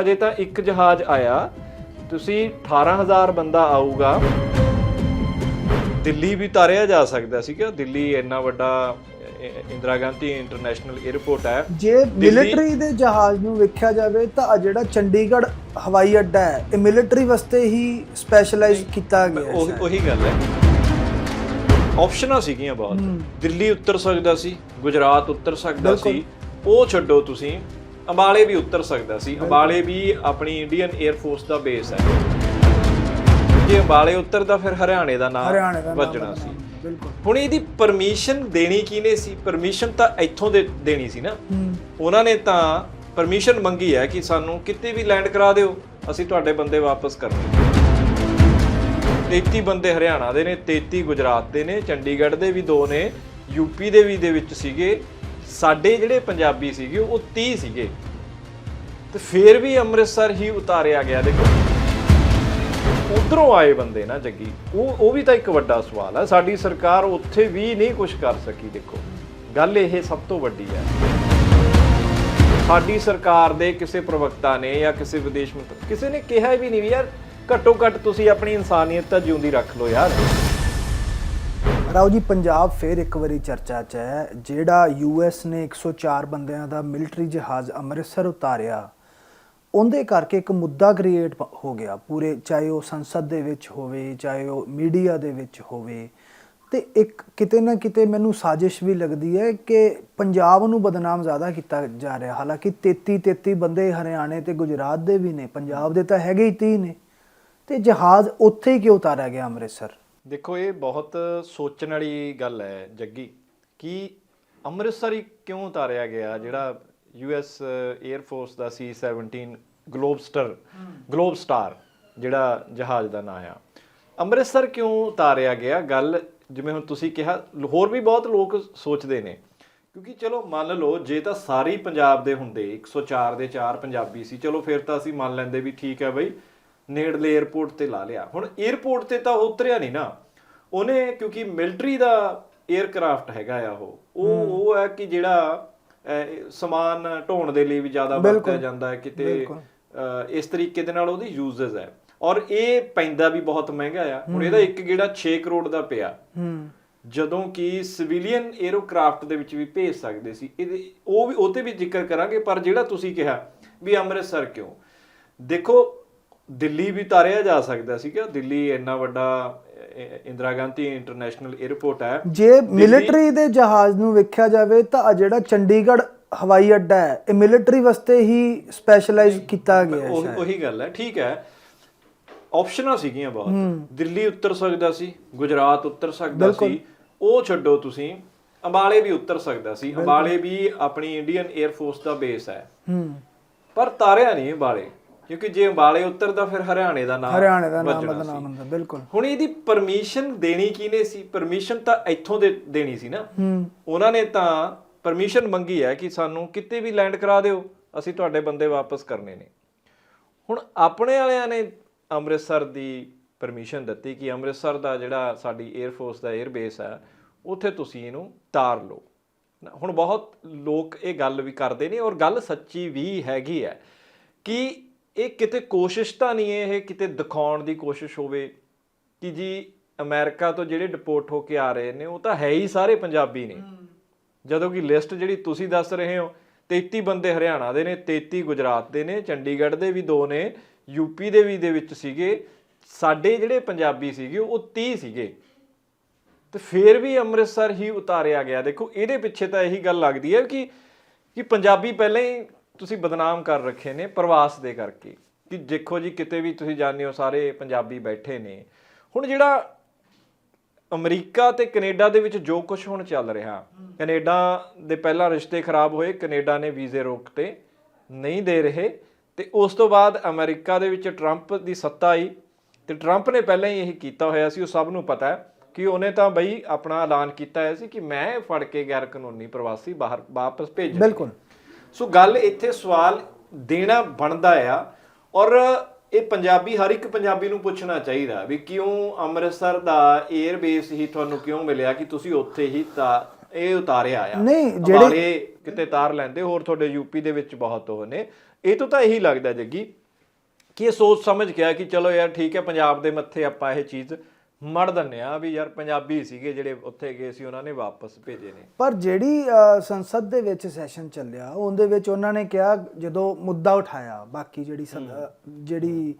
ਹਜੇ ਤਾਂ ਇੱਕ ਜਹਾਜ਼ ਆਇਆ। ਤੁਸੀਂ 18000 ਬੰਦਾ ਆਊਗਾ। ਦਿੱਲੀ ਵੀ ਤਾਰਿਆ ਜਾ ਸਕਦਾ ਸੀਗਾ ਦਿੱਲੀ ਇੰਨਾ ਵੱਡਾ ਇੰਦਰਾ ਗਾਂਧੀ ਇੰਟਰਨੈਸ਼ਨਲ 에ਅਰਪੋਰਟ ਹੈ। ਜੇ ਮਿਲਟਰੀ ਦੇ ਜਹਾਜ਼ ਨੂੰ ਵੇਖਿਆ ਜਾਵੇ ਤਾਂ ਆਹ ਜਿਹੜਾ ਚੰਡੀਗੜ੍ਹ ਹਵਾਈ ਅੱਡਾ ਹੈ ਇਹ ਮਿਲਟਰੀ ਵਾਸਤੇ ਹੀ ਸਪੈਸ਼ਲਾਈਜ਼ ਕੀਤਾ ਗਿਆ ਹੈ। ਉਹੀ ਗੱਲ ਹੈ। ਆਪਸ਼ਨਾਂ ਸੀਗੀਆਂ ਬਹੁਤ। ਦਿੱਲੀ ਉੱਤਰ ਸਕਦਾ ਸੀ ਗੁਜਰਾਤ ਉੱਤਰ ਸਕਦਾ ਸੀ। ਉਹ ਛੱਡੋ ਤੁਸੀਂ। ਅੰਬਾਲੇ ਵੀ ਉੱਤਰ ਸਕਦਾ ਸੀ। ਅੰਬਾਲੇ ਵੀ ਆਪਣੀ ਇੰਡੀਅਨ 에ਅਰ ਫੋਰਸ ਦਾ ਬੇਸ ਹੈ। ਜੇ ਅੰਬਾਲੇ ਉੱਤਰਦਾ ਫਿਰ ਹਰਿਆਣੇ ਦਾ ਨਾਮ ਵੱਜਣਾ ਸੀ। ਹੁਣ ਇਹਦੀ ਪਰਮਿਸ਼ਨ ਦੇਣੀ ਕਿਹਨੇ ਸੀ? ਪਰਮਿਸ਼ਨ ਤਾਂ ਇੱਥੋਂ ਦੇ ਦੇਣੀ ਸੀ ਨਾ। ਉਹਨਾਂ ਨੇ ਤਾਂ ਪਰਮਿਸ਼ਨ ਮੰਗੀ ਹੈ ਕਿ ਸਾਨੂੰ ਕਿਤੇ ਵੀ ਲੈਂਡ ਕਰਾ ਦਿਓ। ਅਸੀਂ ਤੁਹਾਡੇ ਬੰਦੇ ਵਾਪਸ ਕਰਨੇ। 33 ਬੰਦੇ ਹਰਿਆਣਾ ਦੇ ਨੇ 33 ਗੁਜਰਾਤ ਦੇ ਨੇ ਚੰਡੀਗੜ੍ਹ ਦੇ ਵੀ ਦੋ ਨੇ ਯੂਪੀ ਦੇ ਵੀ ਦੇ ਵਿੱਚ ਸੀਗੇ। ਸਾਡੇ ਜਿਹੜੇ ਪੰਜਾਬੀ ਸੀਗੇ, ਉਹ 30 ਸੀਗੇ। ਤੇ ਫਿਰ ਵੀ ਅੰਮ੍ਰਿਤਸਰ ਹੀ ਉਤਾਰਿਆ ਗਿਆ। ਦੇਖੋ, ਉਧਰੋਂ ਆਏ ਬੰਦੇ ਨਾ ਜੱਗੀ, ਉਹ ਉਹ ਵੀ ਤਾਂ ਇੱਕ ਵੱਡਾ ਸਵਾਲ ਹੈ ਸਾਡੀ ਸਰਕਾਰ ਉੱਥੇ ਵੀ ਨਹੀਂ ਕੁਝ ਕਰ ਸਕੀ, ਦੇਖੋ। ਗੱਲ ਇਹ ਸਭ ਤੋਂ ਵੱਡੀ ਹੈ ਸਾਡੀ ਸਰਕਾਰ ਦੇ ਕਿਸੇ ਪ੍ਰਵਕਤਾ ਨੇ ਜਾਂ ਕਿਸੇ ਵਿਦੇਸ਼ ਮੰਤਰੀ, ਕਿਸੇ ਨੇ ਕਿਹਾ ਵੀ ਨਹੀਂ ਵੀ ਯਾਰ, ਘੱਟੋ ਘੱਟ ਤੁਸੀਂ ਆਪਣੀ ਇਨਸਾਨੀਅਤ ਤਾਂ ਜਿਉਂਦੀ ਰੱਖ ਲਓ ਯਾਰ। ਰਾਓ ਜੀ, ਪੰਜਾਬ ਫੇਰ ਇੱਕ ਵਾਰੀ ਚਰਚਾ 'ਚ ਹੈ। ਜਿਹੜਾ ਯੂਐਸ ਨੇ 104 ਬੰਦਿਆਂ ਦਾ ਮਿਲਟਰੀ ਜਹਾਜ਼ ਅੰਮ੍ਰਿਤਸਰ ਉਤਾਰਿਆ, ਉਹਦੇ ਕਰਕੇ ਇੱਕ ਮੁੱਦਾ ਕ੍ਰੀਏਟ ਹੋ ਗਿਆ ਪੂਰੇ, ਚਾਹੇ ਉਹ ਸੰਸਦ ਦੇ ਵਿੱਚ ਹੋਵੇ, ਚਾਹੇ ਉਹ ਮੀਡੀਆ ਦੇ ਵਿੱਚ ਹੋਵੇ। ਤੇ ਇੱਕ ਕਿਤੇ ਨਾ ਕਿਤੇ ਮੈਨੂੰ ਸਾਜ਼ਿਸ਼ ਵੀ ਲੱਗਦੀ ਹੈ ਕਿ ਪੰਜਾਬ ਨੂੰ ਬਦਨਾਮ ਜ਼ਿਆਦਾ ਕੀਤਾ ਜਾ ਰਿਹਾ। ਹਾਲਾਂਕਿ 33 33 ਬੰਦੇ ਹਰਿਆਣੇ ਤੇ ਗੁਜਰਾਤ ਦੇ ਵੀ ਨੇ, ਪੰਜਾਬ ਦੇ ਤਾਂ ਹੈਗੇ ਹੀ 30 ਨੇ। ਤੇ ਜਹਾਜ਼ ਉੱਥੇ ਹੀ ਕਿਉਂ ਉਤਾਰਿਆ ਗਿਆ ਅੰਮ੍ਰਿਤਸਰ? ਦੇਖੋ ਇਹ ਬਹੁਤ ਸੋਚਣ ਵਾਲੀ ਗੱਲ ਹੈ ਜੱਗੀ ਕਿ ਅੰਮ੍ਰਿਤਸਰ ਹੀ ਕਿਉਂ ਉਤਾਰਿਆ ਗਿਆ ਜਿਹੜਾ ਯੂਐਸ 에ਅਰ ਫੋਰਸ ਦਾ C17 ਗਲੋਬਸਟਰ ਗਲੋਬ ਸਟਾਰ ਜਿਹੜਾ ਜਹਾਜ਼ ਦਾ ਨਾਂ ਆ। ਅੰਮ੍ਰਿਤਸਰ ਕਿਉਂ ਉਤਾਰਿਆ ਗਿਆ? ਗੱਲ ਜਿਵੇਂ ਹੁਣ ਤੁਸੀਂ ਕਿਹਾ ਹੋਰ ਵੀ ਬਹੁਤ ਲੋਕ ਸੋਚਦੇ ਨੇ ਕਿਉਂਕਿ ਚਲੋ ਮੰਨ ਲਓ ਜੇ ਤਾਂ ਸਾਰੇ ਪੰਜਾਬ ਦੇ ਹੁੰਦੇ 104 ਦੇ 4 ਪੰਜਾਬੀ ਸੀ ਚਲੋ ਫਿਰ ਤਾਂ ਅਸੀਂ ਮੰਨ ਲੈਂਦੇ ਵੀ ਠੀਕ ਹੈ ਬਈ ਨੇੜਲੇ 에어ਪੋਰਟ ਤੇ ਲਾ ਲਿਆ। ਹੁਣ 에어ਪੋਰਟ ਤੇ ਤਾਂ ਉਤਰਿਆ ਨਹੀਂ ਨਾ। ਉਹਨੇ ਕਿਉਂਕਿ ਮਿਲਟਰੀ ਦਾ 에ਅਰਕ੍ਰਾਫਟ ਹੈਗਾ ਆ ਉਹ। ਉਹ ਉਹ ਹੈ ਕਿ ਜਿਹੜਾ ਸਮਾਨ ਢੋਣ ਦੇ ਲਈ ਵੀ ਜ਼ਿਆਦਾ ਵਰਤਿਆ ਜਾਂਦਾ ਹੈ ਕਿਤੇ ਇਸ ਤਰੀਕੇ ਦੇ ਨਾਲ ਉਹਦੀ ਯੂਜ਼ਸ ਹੈ। ਔਰ ਇਹ ਪੈਂਦਾ ਵੀ ਬਹੁਤ ਮਹਿੰਗਾ ਆ। ਹੁਣ ਇਹਦਾ ਇੱਕ ਗੇੜਾ 6 ਕਰੋੜ ਦਾ ਪਿਆ। ਜਦੋਂ ਕਿ ਸਿਵਿਲੀਅਨ 에ਅਰੋਕ੍ਰਾਫਟ ਦੇ ਵਿੱਚ ਵੀ ਭੇਜ ਸਕਦੇ ਸੀ। ਇਹ ਉਹ ਵੀ ਉਹਤੇ ਵੀ ਜ਼ਿਕਰ ਕਰਾਂਗੇ ਪਰ ਜਿਹੜਾ ਤੁਸੀਂ ਕਿਹਾ ਵੀ ਅੰਮ੍ਰਿਤਸਰ ਕਿਉਂ? ਦੇਖੋ ਦਿੱਲੀ ਵੀ ਤਾਰਿਆ ਜਾ ਸਕਦਾ ਸੀਗਾ। ਦਿੱਲੀ ਇੰਨਾ ਵੱਡਾ ਇੰਦਰਾ ਗਾਂਧੀ ਇੰਟਰਨੈਸ਼ਨਲ 에ਅਰਪੋਰਟ ਹੈ। ਜੇ ਮਿਲਟਰੀ ਦੇ ਜਹਾਜ਼ ਨੂੰ ਵੇਖਿਆ ਜਾਵੇ ਤਾਂ ਜਿਹੜਾ ਚੰਡੀਗੜ੍ਹ ਹਵਾਈ ਅੱਡਾ ਹੈ ਇਹ ਮਿਲਟਰੀ ਵਾਸਤੇ ਹੀ ਸਪੈਸ਼ਲਾਈਜ਼ ਕੀਤਾ ਗਿਆ ਹੈ ਉਹ- ਗੱਲ ਹੈ ਠੀਕ ਹੈ। ਆਪਸ਼ਨਾਂ ਸੀਗੀਆਂ ਬਹੁਤ। ਦਿੱਲੀ ਉੱਤਰ ਸਕਦਾ ਸੀ ਗੁਜਰਾਤ ਉੱਤਰ ਸਕਦਾ ਸੀ। ਉਹ ਛੱਡੋ ਤੁਸੀਂ ਅੰਬਾਲੇ ਵੀ ਉੱਤਰ ਸਕਦਾ ਸੀ। ਅੰਬਾਲੇ ਵੀ ਆਪਣੀ ਇੰਡੀਅਨ 에ਅਰ ਫੋਰਸ ਦਾ ਬੇਸ ਹੈ। ਹੂੰ। ਪਰ ਤਾਰਿਆ ਨਹੀਂ ਅੰਬਾਲੇ। ਕਿਉਂਕਿ ਜੇ ਅੰਬਾਲੇ ਉੱਤਰਦਾ ਫਿਰ ਹਰਿਆਣੇ ਦਾ ਨਾਮ ਹਰਿਆਣੇ ਦਾ ਨਾਮ ਵੱਜਣਾ ਬਦਨਾਮ ਸੀ। ਹੁੰਦਾ ਬਿਲਕੁਲ। ਹੁਣ ਇਹਦੀ ਪਰਮਿਸ਼ਨ ਦੇਣੀ ਕਿਹਨੇ ਸੀ? ਪਰਮਿਸ਼ਨ ਤਾਂ ਇੱਥੋਂ ਦੇ ਦੇਣੀ ਸੀ ਨਾ। ਹੂੰ। ਉਹਨਾਂ ਨੇ ਤਾਂ ਪਰਮਿਸ਼ਨ ਮੰਗੀ ਹੈ ਕਿ ਸਾਨੂੰ ਕਿਤੇ ਵੀ ਲੈਂਡ ਕਰਾ ਦਿਓ ਅਸੀਂ ਤੁਹਾਡੇ ਬੰਦੇ ਵਾਪਸ ਕਰਨੇ ਨੇ। ਹੁਣ ਆਪਣੇ ਵਾਲਿਆਂ ਨੇ ਅੰਮ੍ਰਿਤਸਰ ਦੀ ਪਰਮਿਸ਼ਨ ਦਿੱਤੀ ਕਿ ਅੰਮ੍ਰਿਤਸਰ ਦਾ ਜਿਹੜਾ ਸਾਡੀ 에ਅਰ ਫੋਰਸ ਦਾ 에ਅਰ ਬੇਸ ਹੈ ਉੱਥੇ ਤੁਸੀਂ ਇਹਨੂੰ ਤਾਰ ਲਓ। ਨਾ, ਹੁਣ ਬਹੁਤ ਲੋਕ ਇਹ ਗੱਲ ਵੀ ਕਰਦੇ ਨੇ ਔਰ ਗੱਲ ਸੱਚੀ ਵੀ ਹੈਗੀ ਹੈ ਕਿ ਇਹ ਕਿਤੇ ਕੋਸ਼ਿਸ਼ ਤਾਂ ਨਹੀਂ ਇਹ ਕਿਤੇ ਦਿਖਾਉਣ ਦੀ ਕੋਸ਼ਿਸ਼ ਹੋਵੇ ਕਿ ਜੀ ਅਮਰੀਕਾ ਤੋਂ ਜਿਹੜੇ ਡਿਪੋਰਟ ਹੋ ਕੇ ਆ ਰਹੇ ਨੇ ਉਹ ਤਾਂ ਹੈ ਹੀ ਸਾਰੇ ਪੰਜਾਬੀ ਨੇ। ਜਦੋਂ ਕਿ ਲਿਸਟ ਜਿਹੜੀ ਤੁਸੀਂ ਦੱਸ ਰਹੇ ਹੋ 33 ਬੰਦੇ ਹਰਿਆਣਾ ਦੇ ਨੇ 33 ਗੁਜਰਾਤ ਦੇ ਨੇ ਚੰਡੀਗੜ੍ਹ ਦੇ ਵੀ ਦੋ ਨੇ ਯੂਪੀ ਦੇ ਵੀ ਦੇ ਵਿੱਚ ਸੀਗੇ ਸਾਡੇ ਜਿਹੜੇ ਪੰਜਾਬੀ ਸੀਗੇ ਉਹ 30 ਸੀਗੇ। ਤੇ ਫਿਰ ਵੀ ਅੰਮ੍ਰਿਤਸਰ ਹੀ ਉਤਾਰਿਆ ਗਿਆ। ਦੇਖੋ ਇਹਦੇ ਪਿੱਛੇ ਤਾਂ ਇਹੀ ਗੱਲ ਲੱਗਦੀ ਹੈ ਕਿ ਕਿ ਪੰਜਾਬੀ ਪਹਿਲਾਂ ਹੀ ਤੁਸੀਂ ਬਦਨਾਮ ਕਰ ਰੱਖੇ ਨੇ ਪ੍ਰਵਾਸ ਦੇ ਕਰਕੇ। ਕਿ ਦੇਖੋ ਜੀ, ਕਿਤੇ ਵੀ ਤੁਸੀਂ ਜਾਣਦੇ ਹੋ, ਸਾਰੇ ਪੰਜਾਬੀ ਬੈਠੇ ਨੇ। ਹੁਣ ਜਿਹੜਾ ਅਮਰੀਕਾ ਤੇ ਕੈਨੇਡਾ ਦੇ ਵਿੱਚ ਜੋ ਕੁਝ ਹੁਣ ਚੱਲ ਰਿਹਾ, ਕੈਨੇਡਾ ਦੇ ਪਹਿਲਾਂ ਰਿਸ਼ਤੇ ਖਰਾਬ ਹੋਏ, ਕੈਨੇਡਾ ਨੇ ਵੀਜ਼ੇ ਰੋਕਤੇ, ਨਹੀਂ ਦੇ ਰਹੇ। ਤੇ ਉਸ ਤੋਂ ਬਾਅਦ ਅਮਰੀਕਾ ਦੇ ਵਿੱਚ ਟਰੰਪ ਦੀ ਸੱਤਾ ਆਈ। ਤੇ ਟਰੰਪ ਨੇ ਪਹਿਲਾਂ ਹੀ ਇਹ ਕੀਤਾ ਹੋਇਆ ਸੀ, ਉਹ ਸਭ ਨੂੰ ਪਤਾ ਹੈ, ਕਿ ਉਹਨੇ ਤਾਂ ਬਈ ਆਪਣਾ ਐਲਾਨ ਕੀਤਾ ਹੋਇਆ ਸੀ ਕਿ ਮੈਂ ਫੜ ਕੇ ਗੈਰ ਕਾਨੂੰਨੀ ਪ੍ਰਵਾਸੀ ਬਾਹਰ, ਵਾਪਸ ਭੇਜ ਬਿਲਕੁਲ। ਸੋ ਗੱਲ ਇੱਥੇ ਸਵਾਲ ਦੇਣਾ ਬਣਦਾ ਆ ਔਰ ਇਹ ਪੰਜਾਬੀ ਹਰ ਇੱਕ ਪੰਜਾਬੀ ਨੂੰ ਪੁੱਛਣਾ ਚਾਹੀਦਾ ਵੀ ਕਿਉਂ ਅੰਮ੍ਰਿਤਸਰ ਦਾ 에ਅਰ ਬੇਸ ਹੀ ਤੁਹਾਨੂੰ ਕਿਉਂ ਮਿਲਿਆ ਕਿ ਤੁਸੀਂ ਉੱਥੇ ਹੀ ਤਾਂ ਇਹ ਉਤਾਰਿਆ ਆ? ਨਹੀਂ, ਜਿਹੜੇ- ਕਿਤੇ ਤਾਰ ਲੈਂਦੇ ਹੋਰ ਤੁਹਾਡੇ ਯੂਪੀ ਦੇ ਵਿੱਚ ਬਹੁਤ ਉਹ ਨੇ। ਇਹ ਤੋਂ ਤਾਂ ਇਹੀ ਲੱਗਦਾ ਜੱਗੀ ਕਿ ਇਹ ਸੋਚ ਸਮਝ ਗਿਆ ਕਿ ਚਲੋ ਯਾਰ ਠੀਕ ਹੈ ਪੰਜਾਬ ਦੇ ਮੱਥੇ ਆਪਾਂ ਇਹ ਚੀਜ਼ ਮੜ ਦਿੰਨੇ ਆ ਵੀ ਯਾਰ ਪੰਜਾਬੀ ਸੀਗੇ ਜਿਹੜੇ ਉੱਥੇ ਗਏ ਸੀ ਉਹਨਾਂ ਨੇ ਵਾਪਸ ਭੇਜੇ ਨੇ। ਪਰ ਜਿਹੜੀ ਸੰਸਦ ਦੇ ਵਿੱਚ ਸੈਸ਼ਨ ਚੱਲਿਆ ਉਹਦੇ ਵਿੱਚ ਉਹਨਾਂ ਨੇ ਕਿਹਾ ਜਦੋਂ ਮੁੱਦਾ ਉਠਾਇਆ ਬਾਕੀ ਜਿਹੜੀ ਜਿਹੜੀ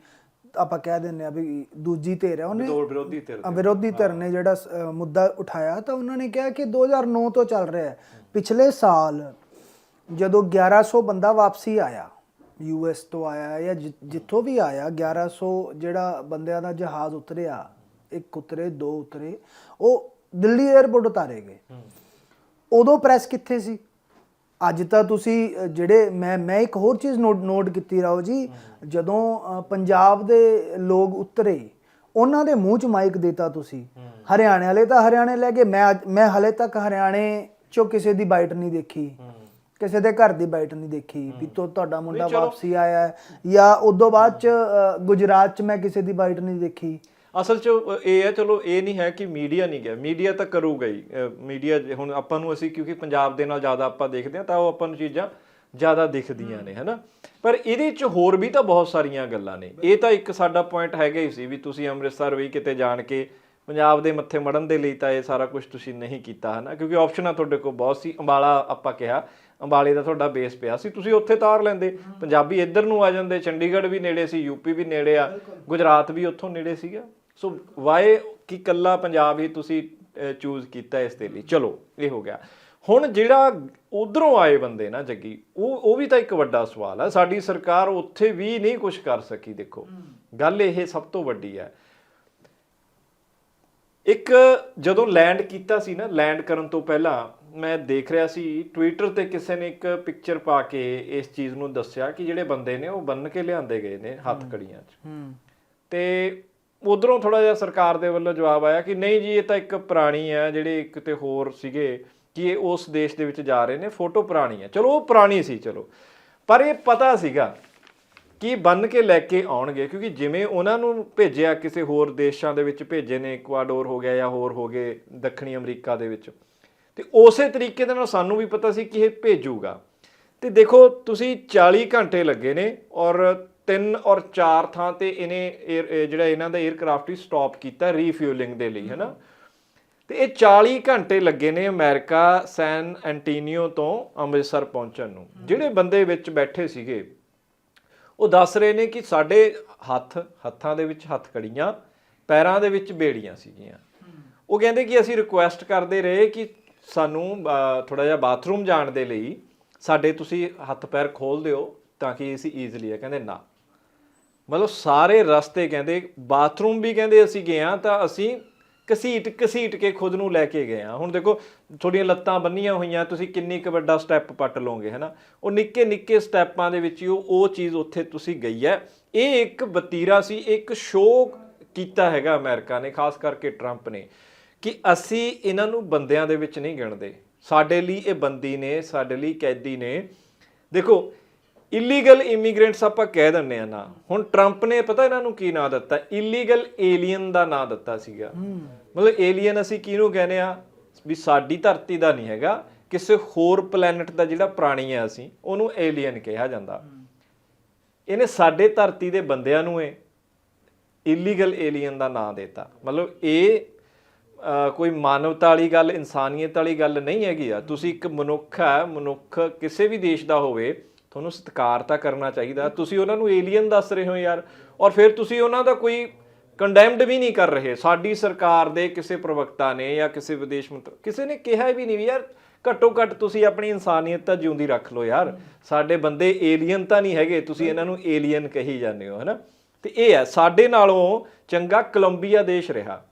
ਆਪਾਂ ਕਹਿ ਦਿੰਦੇ ਆ ਵੀ ਦੂਜੀ ਧਿਰ ਹੈ ਉਹਨੇ ਵਿਰੋਧੀ ਧਿਰ ਵਿਰੋਧੀ ਧਿਰ ਨੇ ਜਿਹੜਾ ਮੁੱਦਾ ਉਠਾਇਆ ਤਾਂ ਉਹਨਾਂ ਨੇ ਕਿਹਾ ਕਿ 2009 ਤੋਂ ਚੱਲ ਰਿਹਾ ਹੈ। ਪਿਛਲੇ ਸਾਲ ਜਦੋਂ 1100 ਬੰਦਾ ਵਾਪਸੀ ਆਇਆ ਯੂਐਸ ਤੋਂ ਆਇਆ ਜਿ- ਜਿੱਥੋਂ ਵੀ ਆਇਆ 1100 ਜਿਹੜਾ ਬੰਦਿਆਂ ਦਾ ਜਹਾਜ਼ ਉਤਰਿਆ ਇੱਕ ਉਤਰੇ ਦੋ ਉਤਰੇ ਉਹ ਦਿੱਲੀ 에ਅਰਪੋਰਟ ਉਤਾਰੇ ਗਏ ਉਦੋਂ ਪ੍ਰੈਸ ਕਿੱਥੇ ਸੀ? ਅੱਜ ਤਾਂ ਤੁਸੀਂ ਜਿਹੜੇ ਮੈਂ ਮੈਂ ਇੱਕ ਹੋਰ ਚੀਜ਼ ਨੋਟ ਨੋਟ ਕੀਤੀ ਰਾਓ ਜੀ ਜਦੋਂ ਪੰਜਾਬ ਦੇ ਲੋਕ ਉਤਰੇ ਉਹਨਾਂ ਦੇ ਮੂੰਹ 'ਚ ਮਾਈਕ ਦੇਤਾ ਤੁਸੀਂ। ਹਰਿਆਣੇ ਵਾਲੇ ਤਾਂ ਹਰਿਆਣੇ ਲੈ ਗਏ। ਮੈਂ ਮੈਂ ਹਲੇ ਤੱਕ ਹਰਿਆਣੇ 'ਚੋਂ ਕਿਸੇ ਦੀ ਬਾਈਟ ਨਹੀਂ ਦੇਖੀ। ਕਿਸੇ ਦੇ ਘਰ ਦੀ ਬਾਈਟ ਨਹੀਂ ਦੇਖੀ ਵੀ ਤੋ ਤੁਹਾਡਾ ਮੁੰਡਾ ਵਾਪਸੀ ਆਇਆ ਹੈ। ਜਾਂ ਉਦੋਂ ਬਾਅਦ 'ਚ ਗੁਜਰਾਤ 'ਚ ਮੈਂ ਕਿਸੇ ਦੀ ਬਾਈਟ ਨਹੀਂ ਦੇਖੀ। ਅਸਲ 'ਚ ਇਹ ਹੈ ਚਲੋ ਇਹ ਨਹੀਂ ਹੈ ਕਿ ਮੀਡੀਆ ਨਹੀਂ ਗਿਆ। ਮੀਡੀਆ ਤਾਂ ਕਰੂਗਾ ਹੀ। ਮੀਡੀਆ ਹੁਣ ਆਪਾਂ ਨੂੰ ਅਸੀਂ ਕਿਉਂਕਿ ਪੰਜਾਬ ਦੇ ਨਾਲ ਜ਼ਿਆਦਾ ਆਪਾਂ ਦੇਖਦੇ ਹਾਂ ਤਾਂ ਉਹ ਆਪਾਂ ਨੂੰ ਚੀਜ਼ਾਂ ਜ਼ਿਆਦਾ ਦਿਖਦੀਆਂ ਨੇ ਹਨਾ? ਪਰ ਇਹਦੇ 'ਚ ਹੋਰ ਵੀ ਤਾਂ ਬਹੁਤ ਸਾਰੀਆਂ ਗੱਲਾਂ ਨੇ। ਇਹ ਤਾਂ ਇੱਕ ਸਾਡਾ ਪੁਆਇੰਟ ਹੈਗਾ ਹੀ ਸੀ ਵੀ ਤੁਸੀਂ ਅੰਮ੍ਰਿਤਸਰ ਵੀ ਕਿਤੇ ਜਾਣ ਕੇ ਪੰਜਾਬ ਦੇ ਮੱਥੇ ਮੜਨ ਦੇ ਲਈ ਤਾਂ ਇਹ ਸਾਰਾ ਕੁਝ ਤੁਸੀਂ ਨਹੀਂ ਕੀਤਾ ਹਨਾ? ਕਿਉਂਕਿ ਆਪਸ਼ਨਾਂ ਤੁਹਾਡੇ ਕੋਲ ਬਹੁਤ ਸੀ। ਅੰਬਾਲਾ ਆਪਾਂ ਕਿਹਾ ਅੰਬਾਲੇ ਦਾ ਤੁਹਾਡਾ ਬੇਸ ਪਿਆ ਸੀ। ਤੁਸੀਂ ਉੱਥੇ ਤਾਰ ਲੈਂਦੇ। ਪੰਜਾਬੀ ਇੱਧਰ ਨੂੰ ਆ ਜਾਂਦੇ। ਚੰਡੀਗੜ੍ਹ ਵੀ ਨੇੜੇ ਸੀ ਯੂਪੀ ਵੀ ਨੇੜੇ ਆ। ਗੁਜਰਾਤ ਵੀ ਉੱਥੋਂ ਨੇੜੇ ਸੀਗਾ। ਸੋ ਵਾਏ ਕਿ ਕੱਲਾ ਪੰਜਾਬ ਹੀ ਤੁਸੀਂ ਚੂਜ਼ ਕੀਤਾ ਇਸ ਦੇ ਲਈ? ਚਲੋ ਇਹ ਹੋ ਗਿਆ। ਹੁਣ ਜਿਹੜਾ ਉਧਰੋਂ ਆਏ ਬੰਦੇ ਨਾ ਜੱਗੀ ਉਹ ਉਹ ਵੀ ਤਾਂ ਇੱਕ ਵੱਡਾ ਸਵਾਲ ਹੈ ਸਾਡੀ ਸਰਕਾਰ ਉੱਥੇ ਵੀ ਨਹੀਂ ਕੁਝ ਕਰ ਸਕੀ ਦੇਖੋ। ਗੱਲ ਇਹ ਸਭ ਤੋਂ ਵੱਡੀ ਹੈ ਇੱਕ ਜਦੋਂ ਲੈਂਡ ਕੀਤਾ ਸੀ ਨਾ ਲੈਂਡ ਕਰਨ ਤੋਂ ਪਹਿਲਾਂ ਮੈਂ ਦੇਖ ਰਿਹਾ ਸੀ ਟਵਿੱਟਰ ਤੇ ਕਿਸੇ ਨੇ ਇੱਕ ਪਿਕਚਰ ਪਾ ਕੇ ਇਸ ਚੀਜ਼ ਨੂੰ ਦੱਸਿਆ ਕਿ ਜਿਹੜੇ ਬੰਦੇ ਨੇ ਉਹ ਬੰਨ ਕੇ ਲਿਆਂਦੇ ਗਏ ਨੇ ਹੱਥ ਕੜੀਆਂ 'ਚ। ਤੇ ਉਧਰੋਂ ਥੋੜਾ ਜਿਹਾ ਸਰਕਾਰ ਦੇ ਵੱਲੋਂ ਜਵਾਬ ਆਇਆ ਕਿ ਨਹੀਂ ਜੀ, ਇਹ ਤਾਂ ਇੱਕ ਪੁਰਾਣੀ ਹੈ, ਜਿਹੜੇ ਕਿਤੇ ਹੋਰ ਸੀਗੇ ਕਿ ਇਹ ਉਸ ਦੇਸ਼ ਦੇ ਵਿੱਚ ਜਾ ਰਹੇ ਨੇ, ਫੋਟੋ ਪੁਰਾਣੀ ਹੈ। ਚਲੋ, ਉਹ ਪੁਰਾਣੀ ਸੀ, ਚਲੋ। ਪਰ ਇਹ ਪਤਾ ਸੀਗਾ ਕਿ ਬੰਨ ਕੇ ਲੈ ਕੇ ਆਉਣਗੇ, ਕਿਉਂਕਿ ਜਿਵੇਂ ਉਹਨਾਂ ਨੂੰ ਭੇਜਿਆ, ਕਿਸੇ ਹੋਰ ਦੇਸ਼ਾਂ ਦੇ ਵਿੱਚ ਭੇਜੇ ਨੇ, ਇਕਵਾਡੋਰ ਹੋ ਗਿਆ ਜਾਂ ਹੋਰ ਹੋ ਗਏ, ਦੱਖਣੀ ਅਮਰੀਕਾ ਦੇ ਵਿੱਚ। ਤੇ ਉਸੇ ਤਰੀਕੇ ਦੇ ਨਾਲ ਸਾਨੂੰ ਵੀ ਪਤਾ ਸੀ ਕਿ ਇਹ ਭੇਜੂਗਾ। ਤੇ ਦੇਖੋ, ਤੁਸੀਂ 40 ਘੰਟੇ ਲੱਗੇ ਨੇ ਔਰ 3 ਔਰ 4 ਥਾਂ ਤੇ ਇਹਨੇ ਜਿਹੜਾ ਇਹਨਾਂ ਦਾ 에ਅਰਕ੍ਰਾਫਟ ਹੀ ਸਟਾਪ ਕੀਤਾ ਰੀਫਿਊਲਿੰਗ ਦੇ ਲਈ ਹੈਨਾ? ਤੇ ਇਹ 40 ਘੰਟੇ ਲੱਗੇ ਨੇ ਅਮਰੀਕਾ ਸੈਨ ਐਂਟੀਨੀਓ ਤੋਂ ਅੰਮ੍ਰਿਤਸਰ ਪਹੁੰਚਣ ਨੂੰ। ਜਿਹੜੇ ਬੰਦੇ ਵਿੱਚ ਬੈਠੇ ਸੀਗੇ ਉਹ ਦੱਸ ਰਹੇ ਨੇ ਕਿ ਸਾਡੇ ਹੱਥ ਹੱਥਾਂ ਦੇ ਵਿੱਚ ਹੱਥ ਕੜੀਆਂ ਪੈਰਾਂ ਦੇ ਵਿੱਚ ਬੇੜੀਆਂ ਸੀਗੀਆਂ। ਉਹ ਕਹਿੰਦੇ ਕਿ ਅਸੀਂ ਰਿਕੁਐਸਟ ਕਰਦੇ ਰਹੇ ਕਿ ਸਾਨੂੰ ਥੋੜਾ ਜਿਹਾ ਬਾਥਰੂਮ ਜਾਣ ਦੇ ਲਈ ਸਾਡੇ ਤੁਸੀਂ ਹੱਥ ਪੈਰ ਖੋਲ ਦਿਓ ਤਾਂ ਕਿ ਅਸੀਂ ਈਜ਼ੀਲੀ ਹੈ। ਕਹਿੰਦੇ ਨਾ। ਮਤਲਬ ਸਾਰੇ ਰਸਤੇ ਕਹਿੰਦੇ, ਬਾਥਰੂਮ ਵੀ ਕਹਿੰਦੇ ਅਸੀਂ ਗਏ ਆ ਤਾਂ ਅਸੀਂ ਘਸੀਟ ਘਸੀਟ ਕੇ ਖੁਦ ਨੂੰ ਲੈ ਕੇ ਗਏ ਆ ਹੁਣ ਦੇਖੋ, ਤੁਹਾਡੀਆਂ ਲੱਤਾਂ ਬੰਨੀਆਂ ਹੋਈਆਂ, ਤੁਸੀਂ ਕਿੰਨੀ ਕੁ ਵੱਡਾ ਸਟੈਪ ਪੱਟ ਲਓਗੇ, ਹਨਾ? ਉਹ ਨਿੱਕੇ ਨਿੱਕੇ ਸਟੈਪਾਂ ਦੇ ਵਿੱਚ ਹੀ ਉਹ ਉਹ ਚੀਜ਼ ਉੱਥੇ ਤੁਸੀਂ ਗਈ ਹੈ। ਇਹ ਇੱਕ ਵਤੀਰਾ ਸੀ ਇੱਕ ਸ਼ੋਅ ਕੀਤਾ ਹੈਗਾ ਅਮਰੀਕਾ ਨੇ, ਖਾਸ ਕਰਕੇ ਟਰੰਪ ਨੇ, ਕਿ ਅਸੀਂ ਇਹਨਾਂ ਨੂੰ ਬੰਦਿਆਂ ਦੇ ਵਿੱਚ ਨਹੀਂ ਗਿਣਦੇ। ਸਾਡੇ ਲਈ ਇਹ ਬੰਦੀ ਨੇ, ਸਾਡੇ ਲਈ ਕੈਦੀ ਨੇ। ਦੇਖੋ ਇਲੀਗਲ ਇਮੀਗ੍ਰੈਂਟਸ ਆਪਾਂ ਕਹਿ ਦਿੰਨੇ ਆ ਨਾ। ਹੁਣ ਟਰੰਪ ਨੇ ਪਤਾ ਇਹਨਾਂ ਨੂੰ ਕੀ ਨਾਂ ਦਿੱਤਾ? ਇਲੀਗਲ ਏਲੀਅਨ ਦਾ ਨਾਂ ਦਿੱਤਾ ਸੀਗਾ। ਮਤਲਬ ਏਲੀਅਨ ਅਸੀਂ ਕਿਹਨੂੰ ਕਹਿੰਦੇ ਆ ਵੀ ਸਾਡੀ ਧਰਤੀ ਦਾ ਨਹੀਂ ਹੈਗਾ। ਕਿਸੇ ਹੋਰ ਪਲੈਨਟ ਦਾ ਜਿਹੜਾ ਪ੍ਰਾਣੀ ਆ ਅਸੀਂ, ਉਹਨੂੰ ਏਲੀਅਨ ਕਿਹਾ ਜਾਂਦਾ। ਇਹਨੇ ਸਾਡੇ ਧਰਤੀ ਦੇ ਬੰਦਿਆਂ ਨੂੰ ਇਹ ਇਲੀਗਲ ਏਲੀਅਨ ਦਾ ਨਾਂ ਦਿੱਤਾ। ਮਤਲਬ ਇਹ ਕੋਈ ਮਾਨਵਤਾ ਵਾਲੀ ਗੱਲ, ਇਨਸਾਨੀਅਤ ਵਾਲੀ ਗੱਲ ਨਹੀਂ ਹੈਗੀ ਆ। ਤੁਸੀਂ ਇੱਕ ਮਨੁੱਖ ਹੈ, ਮਨੁੱਖ ਕਿਸੇ ਵੀ ਦੇਸ਼ ਦਾ ਹੋਵੇ ਤੁਹਾਨੂੰ ਸਤਿਕਾਰ ਤਾਂ ਕਰਨਾ ਚਾਹੀਦਾ। ਤੁਸੀਂ ਉਹਨਾਂ ਨੂੰ ਏਲੀਅਨ ਦੱਸ ਰਹੇ ਹੋ ਯਾਰ। ਔਰ ਫਿਰ ਤੁਸੀਂ ਉਹਨਾਂ ਦਾ ਕੋਈ ਕੰਡੈਮਡ ਵੀ ਨਹੀਂ ਕਰ ਰਹੇ। ਸਾਡੀ ਸਰਕਾਰ ਦੇ ਕਿਸੇ ਪ੍ਰਵਕਤਾ ਨੇ ਜਾਂ ਕਿਸੇ ਵਿਦੇਸ਼ ਮੰਤਰੀ ਕਿਸੇ ਨੇ ਕਿਹਾ ਵੀ ਨਹੀਂ ਵੀ ਯਾਰ ਘੱਟੋ ਘੱਟ ਤੁਸੀਂ ਆਪਣੀ ਇਨਸਾਨੀਅਤ ਤਾਂ ਜਿਉਂਦੀ ਰੱਖ ਲਓ ਯਾਰ। ਸਾਡੇ ਬੰਦੇ ਏਲੀਅਨ ਤਾਂ ਨਹੀਂ ਹੈਗੇ। ਤੁਸੀਂ ਇਹਨਾਂ ਨੂੰ ਏਲੀਅਨ ਕਹੀ ਜਾਂਦੇ ਹੋ, ਹਨਾ? ਤੇ ਇਹ ਹੈ, ਸਾਡੇ ਨਾਲੋਂ ਚੰਗਾ ਕੋਲੰਬੀਆ ਦੇਸ਼ ਰਿਹਾ।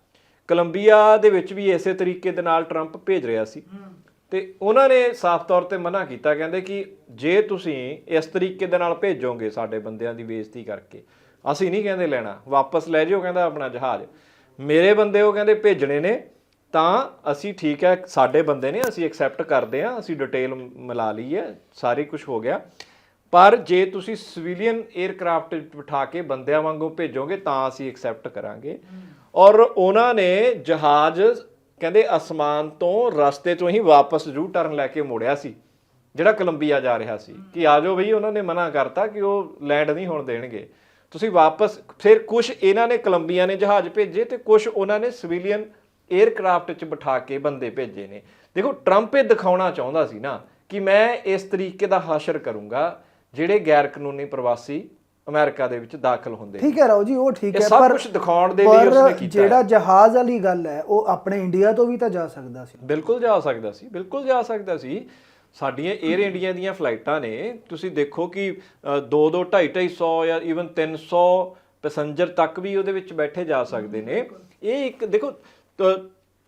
ਕੋਲੰਬੀਆ ਦੇ ਵਿੱਚ ਵੀ ਇਸੇ ਤਰੀਕੇ ਦੇ ਨਾਲ ਟਰੰਪ ਭੇਜ ਰਿਹਾ ਸੀ। ਤੇ ਉਹਨਾਂ ਨੇ ਸਾਫ਼ ਤੌਰ ਤੇ ਮਨਾ ਕੀਤਾ, ਕਹਿੰਦੇ ਕਿ ਜੇ ਤੁਸੀਂ ਇਸ ਤਰੀਕੇ ਦੇ ਨਾਲ ਭੇਜੋਗੇ ਸਾਡੇ ਬੰਦਿਆਂ ਦੀ ਬੇਇੱਜ਼ਤੀ ਕਰਕੇ, ਅਸੀਂ ਨਹੀਂ ਕਹਿੰਦੇ ਲੈਣਾ, ਵਾਪਸ ਲੈ ਜਿਓ, ਕਹਿੰਦਾ ਆਪਣਾ ਜਹਾਜ਼। ਮੇਰੇ ਬੰਦੇ ਉਹ ਕਹਿੰਦੇ ਭੇਜਣੇ ਨੇ, ਤਾਂ ਅਸੀਂ ਠੀਕ ਹੈ, ਸਾਡੇ ਬੰਦੇ ਨੇ ਅਸੀਂ ਐਕਸੈਪਟ ਕਰਦੇ ਹਾਂ, ਅਸੀਂ ਡਿਟੇਲ ਮਿਲਾ ਲਈ ਹੈ ਸਾਰੀ ਕੁਝ ਹੋ ਗਿਆ। ਪਰ ਜੇ ਤੁਸੀਂ ਸਿਵਿਲੀਅਨ 에ਅਰਕ੍ਰਾਫਟ ਬਿਠਾ ਕੇ ਬੰਦਿਆਂ ਵਾਂਗੂ ਭੇਜੋਗੇ, ਤਾਂ ਅਸੀਂ ਐਕਸੈਪਟ ਕਰਾਂਗੇ। ਔਰ ਉਹਨਾਂ ਨੇ ਜਹਾਜ਼ ਕਹਿੰਦੇ ਅਸਮਾਨ ਤੋਂ ਰਸਤੇ ਤੋਂ ਹੀ ਵਾਪਸ ਯੂ ਟਰਨ ਲੈ ਕੇ ਮੋੜਿਆ ਸੀ ਜਿਹੜਾ ਕੋਲੰਬੀਆ ਜਾ ਰਿਹਾ ਸੀ ਕਿ ਆ ਜਾਓ ਬਈ ਉਹਨਾਂ ਨੇ ਮਨਾ ਕਰਤਾ ਕਿ ਉਹ ਲੈਂਡ ਨਹੀਂ ਹੋਣ ਦੇਣਗੇ। ਤੁਸੀਂ ਵਾਪਸ ਫਿਰ ਕੁਝ ਇਹਨਾਂ ਨੇ ਕੋਲੰਬੀਆ ਨੇ ਜਹਾਜ਼ ਭੇਜੇ ਤੇ ਕੁਝ ਉਹਨਾਂ ਨੇ ਸਿਵਿਲੀਅਨ 에ਅਰਕ੍ਰਾਫਟ 'ਚ ਬਿਠਾ ਕੇ ਬੰਦੇ ਭੇਜੇ ਨੇ। ਦੇਖੋ ਟਰੰਪ ਇਹ ਦਿਖਾਉਣਾ ਚਾਹੁੰਦਾ ਸੀ ਨਾ ਕਿ ਮੈਂ ਇਸ ਤਰੀਕੇ ਦਾ ਹਾਸ਼ਰ ਕਰੂੰਗਾ ਜਿਹੜੇ ਗੈਰ ਕਾਨੂੰਨੀ ਪ੍ਰਵਾਸੀ ਅਮਰੀਕਾ ਦੇ ਵਿੱਚ ਦਾਖਲ ਹੁੰਦੇ। ਠੀਕ ਹੈ ਰਾਓ ਜੀ ਉਹ ਠੀਕ ਹੈ ਸਭ ਪਰ ਕੁਝ ਦਿਖਾਉਣ ਦੇ ਲਈ ਉਸਨੇ ਕੀਤਾ ਜਿਹੜਾ। ਜਹਾਜ਼ ਵਾਲੀ ਗੱਲ ਹੈ ਉਹ ਆਪਣੇ ਇੰਡੀਆ ਤੋਂ ਵੀ ਤਾਂ ਜਾ ਸਕਦਾ ਸੀ ਬਿਲਕੁਲ ਜਾ ਸਕਦਾ ਸੀ ਬਿਲਕੁਲ ਜਾ ਸਕਦਾ ਸੀ ਸਾਡੀਆਂ 에ਅਰ ਇੰਡੀਆ ਦੀਆਂ ਫਲਾਈਟਾਂ ਨੇ ਤੁਸੀਂ ਦੇਖੋ ਕਿ 2 2 2.5 250 ਜਾਂ ਇਵਨ 300 ਪੈਸੇਂਜਰ ਤੱਕ ਵੀ ਉਹਦੇ ਵਿੱਚ ਬੈਠੇ ਜਾ ਸਕਦੇ ਨੇ ਇਹ ਇੱਕ ਦੇਖੋ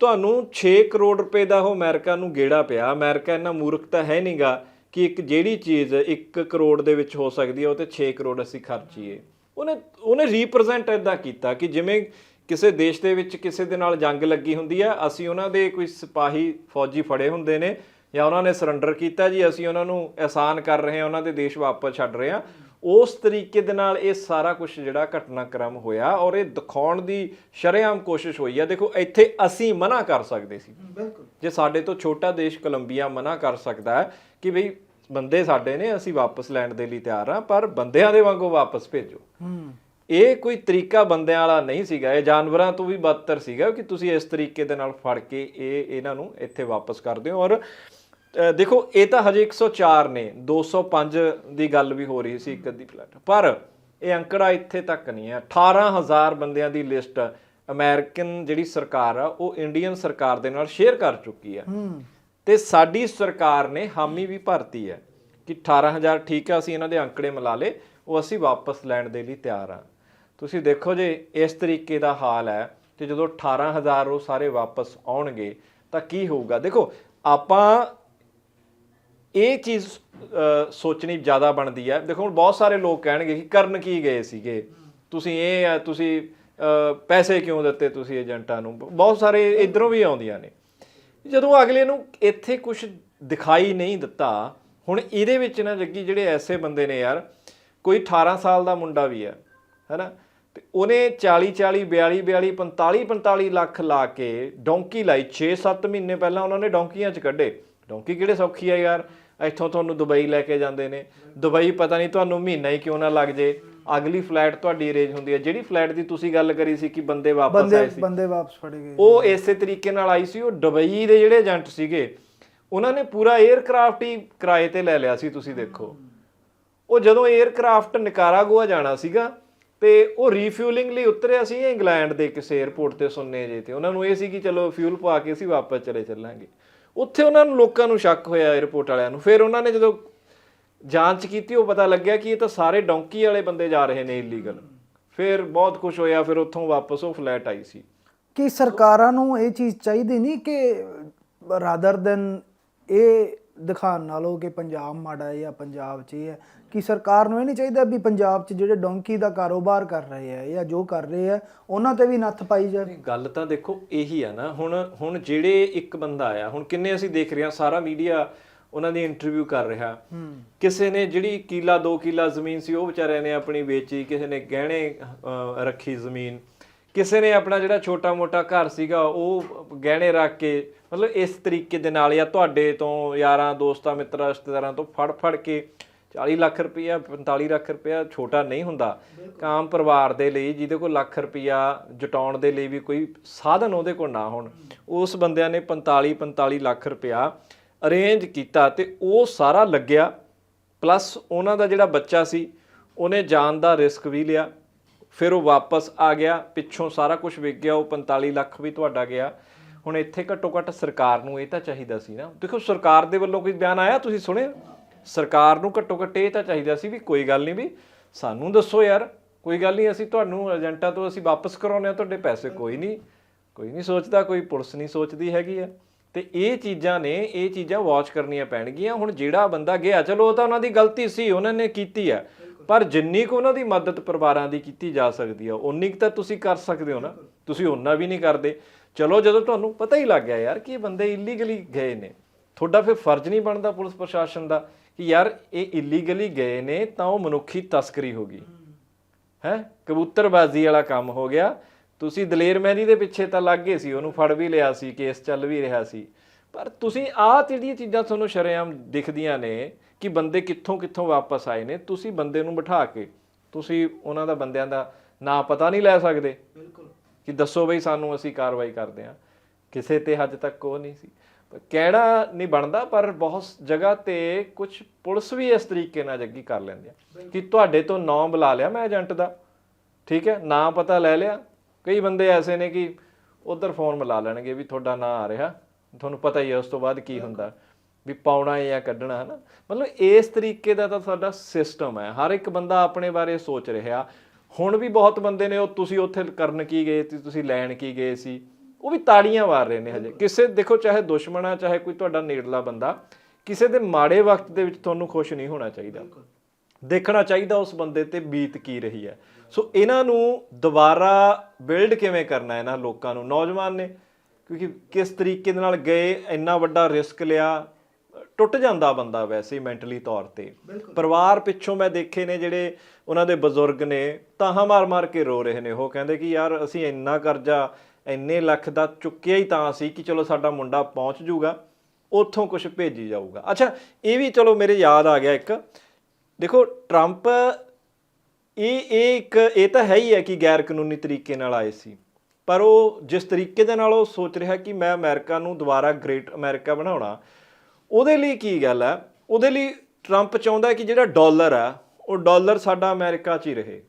ਤੁਹਾਨੂੰ 6 ਕਰੋੜ ਰੁਪਏ ਦਾ ਉਹ ਅਮਰੀਕਾ ਨੂੰ ਗੇੜਾ ਪਿਆ ਅਮਰੀਕਾ ਇੰਨਾ ਮੂਰਖ ਤਾਂ ਹੈ ਨਹੀਂਗਾ ਕਿ ਇੱਕ ਜਿਹੜੀ ਚੀਜ਼ 1 ਕਰੋੜ ਦੇ ਵਿੱਚ ਹੋ ਸਕਦੀ ਹੈ, ਉਹ ਤੇ 6 ਕਰੋੜ ਅਸੀਂ ਖਰਚੀਏ। ਉਹਨੇ ਉਹਨੇ ਰੀਪ੍ਰੈਜ਼ੈਂਟ ਇਦਾਂ ਕੀਤਾ ਕਿ ਜਿਵੇਂ ਕਿਸੇ ਦੇਸ਼ ਦੇ ਵਿੱਚ ਕਿਸੇ ਦੇ ਨਾਲ ਜੰਗ ਲੱਗੀ ਹੁੰਦੀ ਹੈ ਅਸੀਂ ਉਹਨਾਂ ਦੇ ਕੋਈ ਸਿਪਾਹੀ ਫੌਜੀ ਫੜੇ ਹੁੰਦੇ ਨੇ ਜਾਂ ਉਹਨਾਂ ਨੇ ਸਰੈਂਡਰ ਕੀਤਾ ਜੀ, ਅਸੀਂ ਉਹਨਾਂ ਨੂੰ ਅਹਿਸਾਨ ਕਰ ਰਹੇ ਹਾਂ, ਉਹਨਾਂ ਦੇ ਦੇਸ਼ ਵਾਪਸ ਛੱਡ ਰਹੇ ਹਾਂ। ਉਸ ਤਰੀਕੇ ਦੇ ਨਾਲ ਇਹ ਸਾਰਾ ਕੁਝ ਜਿਹੜਾ ਘਟਨਾਕ੍ਰਮ ਹੋਇਆ ਔਰ ਇਹ ਦਿਖਾਉਣ ਦੀ ਸ਼ਰੇਆਮ ਕੋਸ਼ਿਸ਼ ਹੋਈ ਹੈ ਦੇਖੋ ਇੱਥੇ ਅਸੀਂ ਮਨਾ ਕਰ ਸਕਦੇ ਸੀ। ਬਿਲਕੁਲ। ਜੇ ਸਾਡੇ ਤੋਂ ਛੋਟਾ ਦੇਸ਼ ਕੋਲੰਬੀਆ ਮਨਾ ਕਰ ਸਕਦਾ ਹੈ ਕਿ ਬਈ ਬੰਦੇ ਸਾਡੇ ਨੇ ਅਸੀਂ ਵਾਪਸ ਲੈਣ ਦੇ ਲਈ ਤਿਆਰ ਹਾਂ ਪਰ ਬੰਦਿਆਂ ਦੇ ਵਾਂਗੂ ਵਾਪਸ ਭੇਜੋ। ਹੂੰ। ਇਹ ਕੋਈ ਤਰੀਕਾ ਬੰਦਿਆਂ ਵਾਲਾ ਨਹੀਂ ਸੀਗਾ। ਇਹ ਜਾਨਵਰਾਂ ਤੋਂ ਵੀ ਬਦਤਰ ਸੀਗਾ ਕਿ ਤੁਸੀਂ ਇਸ ਤਰੀਕੇ ਦੇ ਨਾਲ ਫੜ ਕੇ ਇਹ ਇਹਨਾਂ ਨੂੰ ਇੱਥੇ ਵਾਪਸ ਕਰਦੇ ਹੋ ਔਰ ਦੇਖੋ ਇਹ ਤਾਂ ਹਜੇ 104 ਨੇ 205 ਦੀ ਗੱਲ ਵੀ ਹੋ ਰਹੀ ਸੀ ਇੱਕ ਅੱਧੀ ਫਲੈਟ ਪਰ ਇਹ ਅੰਕੜਾ ਇੱਥੇ ਤੱਕ ਨਹੀਂ ਹੈ। 18000 ਬੰਦਿਆਂ ਦੀ ਲਿਸਟ ਅਮਰੀਕਨ ਜਿਹੜੀ ਸਰਕਾਰ ਆ ਉਹ ਇੰਡੀਅਨ ਸਰਕਾਰ ਦੇ ਨਾਲ ਸ਼ੇਅਰ ਕਰ ਚੁੱਕੀ ਹੈ। ਤੇ ਸਾਡੀ ਸਰਕਾਰ ਨੇ ਹਾਮੀ ਵੀ ਭਰਤੀ ਹੈ ਕਿ 18000 ਠੀਕ ਆ ਅਸੀਂ ਇਹਨਾਂ ਦੇ ਅੰਕੜੇ ਮਿਲਾ ਲੇ ਉਹ ਅਸੀਂ ਵਾਪਸ ਲੈਣ ਦੇ ਲਈ ਤਿਆਰ ਆ। ਤੁਸੀਂ ਦੇਖੋ ਜੇ ਇਸ ਤਰੀਕੇ ਦਾ ਹਾਲ ਹੈ ਤੇ ਜਦੋਂ 18000 ਉਹ ਸਾਰੇ ਵਾਪਸ ਆਉਣਗੇ ਤਾਂ ਕੀ ਹੋਊਗਾ? ਦੇਖੋ ਆਪਾਂ ਇਹ ਚੀਜ਼ ਸੋਚਣੀ ਜ਼ਿਆਦਾ ਬਣਦੀ ਹੈ। ਦੇਖੋ, ਹੁਣ ਬਹੁਤ ਸਾਰੇ ਲੋਕ ਕਹਿਣਗੇ ਕਿ ਕਰਨ ਕੀ ਗਏ ਸੀਗੇ? ਤੁਸੀਂ ਇਹ ਆ, ਤੁਸੀਂ ਪੈਸੇ ਕਿਉਂ ਦਿੱਤੇ ਤੁਸੀਂ ਏਜੰਟਾਂ ਨੂੰ? ਬਹੁਤ ਸਾਰੇ ਇਧਰੋਂ ਵੀ ਆਉਂਦੀਆਂ ਨੇ। ਜਦੋਂ ਅਗਲੇ ਨੂੰ ਇੱਥੇ ਕੁਝ ਦਿਖਾਈ ਨਹੀਂ ਦਿੱਤਾ, ਹੁਣ ਇਹਦੇ ਵਿੱਚ ਨਾ ਜੱਗੀ, ਜਿਹੜੇ ਐਸੇ ਬੰਦੇ ਨੇ ਯਾਰ, ਕੋਈ 18 ਸਾਲ ਦਾ ਮੁੰਡਾ ਵੀ ਹੈ, ਹੈਨਾ? ਤੇ ਉਹਨੇ 40 40 42 42 45 45 ਲੱਖ ਲਾ ਕੇ ਡੌਂਕੀ ਲਾਈ। 6-7 ਮਹੀਨੇ ਪਹਿਲਾਂ ਉਹਨਾਂ ਨੇ ਡੌਂਕੀਆਂ 'ਚ ਕੱਢੇ। ਡੌਂਕੀ ਕਿਹੜੇ ਸੌਖੀ ਆ ਯਾਰ? ਇੱਥੋਂ ਤੁਹਾਨੂੰ ਦੁਬਈ ਲੈ ਕੇ ਜਾਂਦੇ ਨੇ। ਦੁਬਈ ਪਤਾ ਨਹੀਂ ਤੁਹਾਨੂੰ ਮਹੀਨਾ ਹੀ ਕਿਉਂ ਨਾ ਲੱਗ ਜੇ। ਅਗਲੀ ਫਲੈਟ ਤੁਹਾਡੀ ਅਰੇਂਜ ਹੁੰਦੀ ਹੈ। ਜਿਹੜੀ ਫਲੈਟ ਦੀ ਤੁਸੀਂ ਗੱਲ ਕਰੀ ਸੀ ਕਿ ਬੰਦੇ ਵਾਪਸ ਆਏ ਸੀ। ਬੰਦੇ ਵਾਪਸ ਫੜੇ ਗਏ ਉਹ ਇਸੇ ਤਰੀਕੇ ਨਾਲ ਆਈ ਸੀ। ਉਹ ਦੁਬਈ ਦੇ ਜਿਹੜੇ ਏਜੰਟ ਸੀਗੇ ਉਹਨਾਂ ਨੇ ਪੂਰਾ 에ਅਰਕ੍ਰਾਫਟ ਹੀ ਕਿਰਾਏ ਤੇ ਲੈ ਲਿਆ ਸੀ ਤੁਸੀਂ ਦੇਖੋ। ਉਹ ਜਦੋਂ 에ਅਰਕ੍ਰਾਫਟ ਨਿਕਾਰਾਗੁਆ ਜਾਣਾ ਸੀਗਾ ਤੇ ਉਹ ਰੀਫਿਊਲਿੰਗ ਲਈ ਉਤਰਿਆ ਸੀ ਇੰਗਲੈਂਡ ਦੇ ਕਿਸੇ 에ਅਰਪੋਰਟ ਤੇ ਸੁਣਨੇ ਜੇ ਤੇ। ਉਹਨਾਂ ਨੂੰ ਇਹ ਸੀ ਕਿ ਚਲੋ ਫਿਊਲ ਪਾ ਕੇ ਅਸੀਂ ਵਾਪਸ ਚਲੇ ਚੱਲਾਂਗੇ। ਉੱਥੇ ਉਹਨਾਂ ਨੂੰ ਲੋਕਾਂ ਨੂੰ ਸ਼ੱਕ ਹੋਇਆ 에ਅਰਪੋਰਟ ਵਾਲਿਆਂ ਨੂੰ। ਫਿਰ ਉਹਨਾਂ ਨੇ ਜਦੋਂ ਜਾਂਚ ਕੀਤੀ, ਉਹ ਪਤਾ ਲੱਗਿਆ ਕਿ ਇਹ ਤਾਂ ਸਾਰੇ ਡੌਂਕੀ ਵਾਲੇ ਬੰਦੇ ਜਾ ਰਹੇ ਨੇ ਇਲੀਗਲ ਫਿਰ ਬਹੁਤ ਖੁਸ਼ ਹੋਇਆ, ਫਿਰ ਉੱਥੋਂ ਵਾਪਸ ਉਹ ਫਲੈਟ ਆਈ ਸੀ। ਕਿ ਸਰਕਾਰਾਂ ਨੂੰ ਇਹ ਚੀਜ਼ ਚਾਹੀਦੀ ਨਹੀਂ ਕਿ ਰਾਦਰ ਦੈਨ ਇਹ ਦਿਖਾਉਣ ਨਾਲੋਂ ਕਿ ਪੰਜਾਬ ਮਾੜਾ ਹੈ ਜਾਂ ਪੰਜਾਬ 'ਚ ਇਹ ਹੈ। ਕਿ ਸਰਕਾਰ ਨੂੰ ਇਹ ਨਹੀਂ ਚਾਹੀਦਾ ਵੀ ਪੰਜਾਬ 'ਚ ਜਿਹੜੇ ਡੋਂਕੀ ਦਾ ਕਾਰੋਬਾਰ ਕਰ ਰਹੇ ਆ ਜਾਂ ਜੋ ਕਰ ਰਹੇ ਆ ਉਹਨਾਂ ਤੇ ਵੀ ਨੱਥ ਪਾਈ ਜਾਵੇ। ਗੱਲ ਤਾਂ ਦੇਖੋ ਇਹੀ ਆ ਨਾ ਹੁਣ ਹੁਣ ਜਿਹੜੇ ਇੱਕ ਬੰਦਾ ਆਇਆ ਹੁਣ ਕਿੰਨੇ ਅਸੀਂ ਦੇਖ ਰਹੇ ਹਾਂ ਸਾਰਾ ਮੀਡੀਆ ਉਹਨਾਂ ਦੀ ਇੰਟਰਵਿਊ ਕਰ ਰਿਹਾ। ਕਿਸੇ ਨੇ ਜਿਹੜੀ ਕਿਲਾ 2 ਕਿਲਾ ਜ਼ਮੀਨ ਸੀ ਉਹ ਵਿਚਾਰਿਆਂ ਨੇ ਆਪਣੀ ਵੇਚੀ ਕਿਸੇ ਨੇ ਗਹਿਣੇ ਰੱਖੀ ਜ਼ਮੀਨ। ਕਿਸੇ ਨੇ ਆਪਣਾ ਜਿਹੜਾ ਛੋਟਾ ਮੋਟਾ ਘਰ ਸੀਗਾ, ਉਹ ਗਹਿਣੇ ਰੱਖ ਕੇ, ਮਤਲਬ ਇਸ ਤਰੀਕੇ ਦੇ ਨਾਲ ਜਾਂ ਤੁਹਾਡੇ ਤੋਂ, ਯਾਰਾਂ, ਦੋਸਤਾਂ, ਮਿੱਤਰਾਂ, ਰਿਸ਼ਤੇਦਾਰਾਂ ਤੋਂ ਫੜ ਫੜ ਕੇ 40 ਲੱਖ ਰੁਪਇਆ 45 ਲੱਖ ਰੁਪਇਆ ਛੋਟਾ ਨਹੀਂ ਹੁੰਦਾ। ਕਾਮ ਪਰਿਵਾਰ ਦੇ ਲਈ, ਜਿਹਦੇ ਕੋਲ ਲੱਖ ਰੁਪਇਆ ਜਟਾਉਣ ਦੇ ਲਈ ਵੀ ਕੋਈ ਸਾਧਨ ਉਹਦੇ ਕੋਲ ਨਾ ਹੋਣ। ਉਸ ਬੰਦਿਆਂ ਨੇ 45 45 ਲੱਖ ਰੁਪਇਆ ਅਰੇਂਜ ਕੀਤਾ ਤੇ ਉਹ ਸਾਰਾ ਲੱਗਿਆ। ਪਲੱਸ ਉਹਨਾਂ ਦਾ ਜਿਹੜਾ ਬੱਚਾ ਸੀ, ਉਹਨੇ ਜਾਨ ਦਾ ਰਿਸਕ ਵੀ ਲਿਆ। ਫਿਰ ਉਹ ਵਾਪਸ ਆ ਗਿਆ, ਪਿੱਛੋਂ ਸਾਰਾ ਕੁਝ ਵਿਕ ਗਿਆ, ਉਹ 45 ਲੱਖ ਵੀ ਤੁਹਾਡਾ ਗਿਆ। ਹੁਣ ਇੱਥੇ ਘੱਟੋ ਘੱਟ ਸਰਕਾਰ ਨੂੰ ਇਹ ਤਾਂ ਚਾਹੀਦਾ ਸੀ ਨਾ। ਦੇਖੋ, ਸਰਕਾਰ ਦੇ ਵੱਲੋਂ ਕੋਈ ਬਿਆਨ ਆਇਆ, ਤੁਸੀਂ ਸੁਣਿਆ? ਸਰਕਾਰ ਨੂੰ ਘੱਟੋ ਘੱਟ ਇਹ ਤਾਂ ਚਾਹੀਦਾ ਸੀ ਵੀ ਕੋਈ ਗੱਲ ਨਹੀਂ ਵੀ ਸਾਨੂੰ ਦੱਸੋ ਯਾਰ, ਕੋਈ ਗੱਲ ਨਹੀਂ, ਅਸੀਂ ਤੁਹਾਨੂੰ ਏਜੰਟਾਂ ਤੋਂ ਅਸੀਂ ਵਾਪਸ ਕਰਾਉਨੇ ਆ ਤੁਹਾਡੇ ਪੈਸੇ ਕੋਈ ਨਹੀਂ। ਕੋਈ ਨਹੀਂ ਸੋਚਦਾ, ਕੋਈ ਪੁਲਿਸ ਨਹੀਂ ਸੋਚਦੀ ਹੈਗੀ ਆ। ਤੇ ਇਹ ਚੀਜ਼ਾਂ ਨੇ, ਇਹ ਚੀਜ਼ਾਂ ਵਾਚ ਕਰਨੀਆਂ ਪੈਣਗੀਆਂ। ਹੁਣ ਜਿਹੜਾ ਬੰਦਾ ਗਿਆ, ਚਲੋ ਉਹ ਤਾਂ ਉਹਨਾਂ ਦੀ ਗਲਤੀ ਸੀ, ਉਹਨਾਂ ਨੇ ਕੀਤੀ ਆ। ਪਰ ਜਿੰਨੀ ਕੁ ਉਹਨਾਂ ਦੀ ਮਦਦ ਪਰਿਵਾਰਾਂ ਦੀ ਕੀਤੀ ਜਾ ਸਕਦੀ ਆ ਉਨੀ ਕੁ ਤਾਂ ਤੁਸੀਂ ਕਰ ਸਕਦੇ ਹੋ ਨਾ। ਤੁਸੀਂ ਉਹਨਾਂ ਵੀ ਨਹੀਂ ਕਰਦੇ। ਚਲੋ ਜਦੋਂ ਤੁਹਾਨੂੰ ਪਤਾ ਹੀ ਲੱਗ ਗਿਆ ਯਾਰ ਕਿ ਇਹ ਬੰਦੇ ਇਲੀਗਲੀ ਗਏ ਨੇ ਤੁਹਾਡਾ ਫਿਰ ਫਰਜ਼ ਨਹੀਂ ਬਣਦਾ ਪੁਲਿਸ ਪ੍ਰਸ਼ਾਸਨ ਦਾ ਕਿ ਯਾਰ ਇਹ ਇਲੀਗਲੀ ਗਏ ਨੇ ਤਾਂ ਉਹ ਮਨੁੱਖੀ ਤਸਕਰੀ ਹੋ ਗਈ। ਹੈ? ਕਬੂਤਰਬਾਜ਼ੀ ਵਾਲਾ ਕੰਮ ਹੋ ਗਿਆ। ਤੁਸੀਂ ਦਲੇਰ ਮਹਿੰਦੀ ਦੇ ਪਿੱਛੇ ਤਾਂ ਲੱਗ ਗਏ ਸੀ ਉਹਨੂੰ ਫੜ ਵੀ ਲਿਆ ਸੀ ਕੇਸ ਚੱਲ ਵੀ ਰਿਹਾ ਸੀ। ਪਰ ਤੁਸੀਂ ਆਹ ਜਿਹੜੀਆਂ ਚੀਜ਼ਾਂ ਤੁਹਾਨੂੰ ਸ਼ਰੇਆਮ ਦਿਖਦੀਆਂ ਨੇ ਕਿ ਬੰਦੇ ਕਿੱਥੋਂ ਕਿੱਥੋਂ ਵਾਪਸ ਆਏ ਨੇ ਤੁਸੀਂ ਬੰਦੇ ਨੂੰ ਬਿਠਾ ਕੇ ਤੁਸੀਂ ਉਹਨਾਂ ਦਾ ਬੰਦਿਆਂ ਦਾ ਨਾਂ ਪਤਾ ਨਹੀਂ ਲੈ ਸਕਦੇ। ਬਿਲਕੁਲ। ਕਿ ਦੱਸੋ ਬਈ ਸਾਨੂੰ ਅਸੀਂ ਕਾਰਵਾਈ ਕਰਦੇ ਹਾਂ। ਕਿਸੇ ਤੇ ਹੱਦ ਤੱਕ ਉਹ ਨਹੀਂ ਸੀ। ਕਹਿਣਾ ਨਹੀਂ ਬਣਦਾ ਪਰ ਬਹੁਤ ਜਗ੍ਹਾ ਤੇ ਕੁਝ ਪੁਲਿਸ ਵੀ ਇਸ ਤਰੀਕੇ ਨਾਲ ਜੱਗੀ ਕਰ ਲੈਂਦੇ ਆ ਕਿ ਤੁਹਾਡੇ ਤੋਂ ਨਾਂ ਬੁਲਾ ਲਿਆ ਮੈਂ ਏਜੰਟ ਦਾ। ਠੀਕ ਹੈ ਨਾਂ ਪਤਾ ਲੈ ਲਿਆ। ਕਈ ਬੰਦੇ ਐਸੇ ਨੇ ਕਿ ਉਧਰ ਫੋਨ ਮਿਲਾ ਲੈਣਗੇ ਵੀ ਤੁਹਾਡਾ ਨਾਂ ਆ ਰਿਹਾ। ਤੁਹਾਨੂੰ ਪਤਾ ਹੀ ਹੈ ਉਸ ਤੋਂ ਬਾਅਦ ਕੀ ਹੁੰਦਾ। ਵੀ ਪਾਉਣਾ ਜਾਂ ਕੱਢਣਾ ਹੈ ਨਾ ਮਤਲਬ ਇਸ ਤਰੀਕੇ ਦਾ ਤਾਂ ਸਾਡਾ ਸਿਸਟਮ ਹੈ। ਹਰ ਇੱਕ ਬੰਦਾ ਆਪਣੇ ਬਾਰੇ ਸੋਚ ਰਿਹਾ। ਹੁਣ ਵੀ ਬਹੁਤ ਬੰਦੇ ਨੇ ਉਹ ਤੁਸੀਂ ਉੱਥੇ ਕਰਨ ਕੀ ਗਏ ਸੀ ਤੁਸੀਂ ਲੈਣ ਕੀ ਗਏ ਸੀ? ਉਹ ਵੀ ਤਾੜੀਆਂ ਮਾਰ ਰਹੇ ਨੇ ਹਜੇ। ਕਿਸੇ ਦੇਖੋ ਚਾਹੇ ਦੁਸ਼ਮਣ ਆ ਚਾਹੇ ਕੋਈ ਤੁਹਾਡਾ ਨੇੜਲਾ ਬੰਦਾ ਕਿਸੇ ਦੇ ਮਾੜੇ ਵਕਤ ਦੇ ਵਿੱਚ ਤੁਹਾਨੂੰ ਖੁਸ਼ ਨਹੀਂ ਹੋਣਾ ਚਾਹੀਦਾ। ਦੇਖਣਾ ਚਾਹੀਦਾ ਉਸ ਬੰਦੇ ਤੇ ਬੀਤ ਕੀ ਰਹੀ ਹੈ। ਸੋ ਇਹਨਾਂ ਨੂੰ ਦੁਬਾਰਾ ਬਿਲਡ ਕਿਵੇਂ ਕਰਨਾ ਇਹਨਾਂ ਲੋਕਾਂ ਨੂੰ? ਨੌਜਵਾਨ ਨੇ ਕਿਉਂਕਿ ਕਿਸ ਤਰੀਕੇ ਦੇ ਨਾਲ ਗਏ ਇੰਨਾ ਵੱਡਾ ਰਿਸਕ ਲਿਆ ਟੁੱਟ ਜਾਂਦਾ ਬੰਦਾ ਵੈਸੇ ਮੈਂਟਲੀ ਤੌਰ ਤੇ। ਪਰਿਵਾਰ ਪਿੱਛੋਂ ਮੈਂ ਦੇਖੇ ਨੇ ਜਿਹੜੇ ਉਹਨਾਂ ਦੇ ਬਜ਼ੁਰਗ ਨੇ ਤਾਹਾਂ ਮਾਰ-ਮਾਰ ਕੇ ਰੋ ਰਹੇ ਨੇ। ਉਹ ਕਹਿੰਦੇ ਕਿ ਯਾਰ ਅਸੀਂ ਇੰਨਾ ਕਰਜ਼ਾ ਇੰਨੇ ਲੱਖ ਦਾ ਚੁੱਕਿਆ ਹੀ ਤਾਂ ਸੀ ਕਿ ਚਲੋ ਸਾਡਾ ਮੁੰਡਾ ਪਹੁੰਚ ਜਾਊਗਾ ਉੱਥੋਂ ਕੁਝ ਭੇਜੀ ਜਾਊਗਾ। ਅੱਛਾ ਇਹ ਵੀ ਚਲੋ ਮੇਰੇ ਯਾਦ ਆ ਗਿਆ ਇੱਕ। ਦੇਖੋ ਟਰੰਪ ਇਹ ਇਹ ਇੱਕ ਇਹ ਤਾਂ ਹੈ ਹੀ ਹੈ ਕਿ ਗੈਰ ਕਾਨੂੰਨੀ ਤਰੀਕੇ ਨਾਲ ਆਏ ਸੀ। ਪਰ ਉਹ ਜਿਸ ਤਰੀਕੇ ਦੇ ਨਾਲ ਉਹ ਸੋਚ ਰਿਹਾ ਕਿ ਮੈਂ ਅਮਰੀਕਾ ਨੂੰ ਦੁਬਾਰਾ ਗ੍ਰੇਟ ਅਮਰੀਕਾ ਬਣਾਉਣਾ ਉਹਦੇ ਲਈ ਕੀ ਗੱਲ ਹੈ ਉਹਦੇ ਲਈ ਟਰੰਪ ਚਾਹੁੰਦਾ ਕਿ ਜਿਹੜਾ ਡਾਲਰ ਆ, ਉਹ ਡਾਲਰ ਸਾਡਾ ਅਮਰੀਕਾ 'ਚ ਹੀ ਰਹੇ।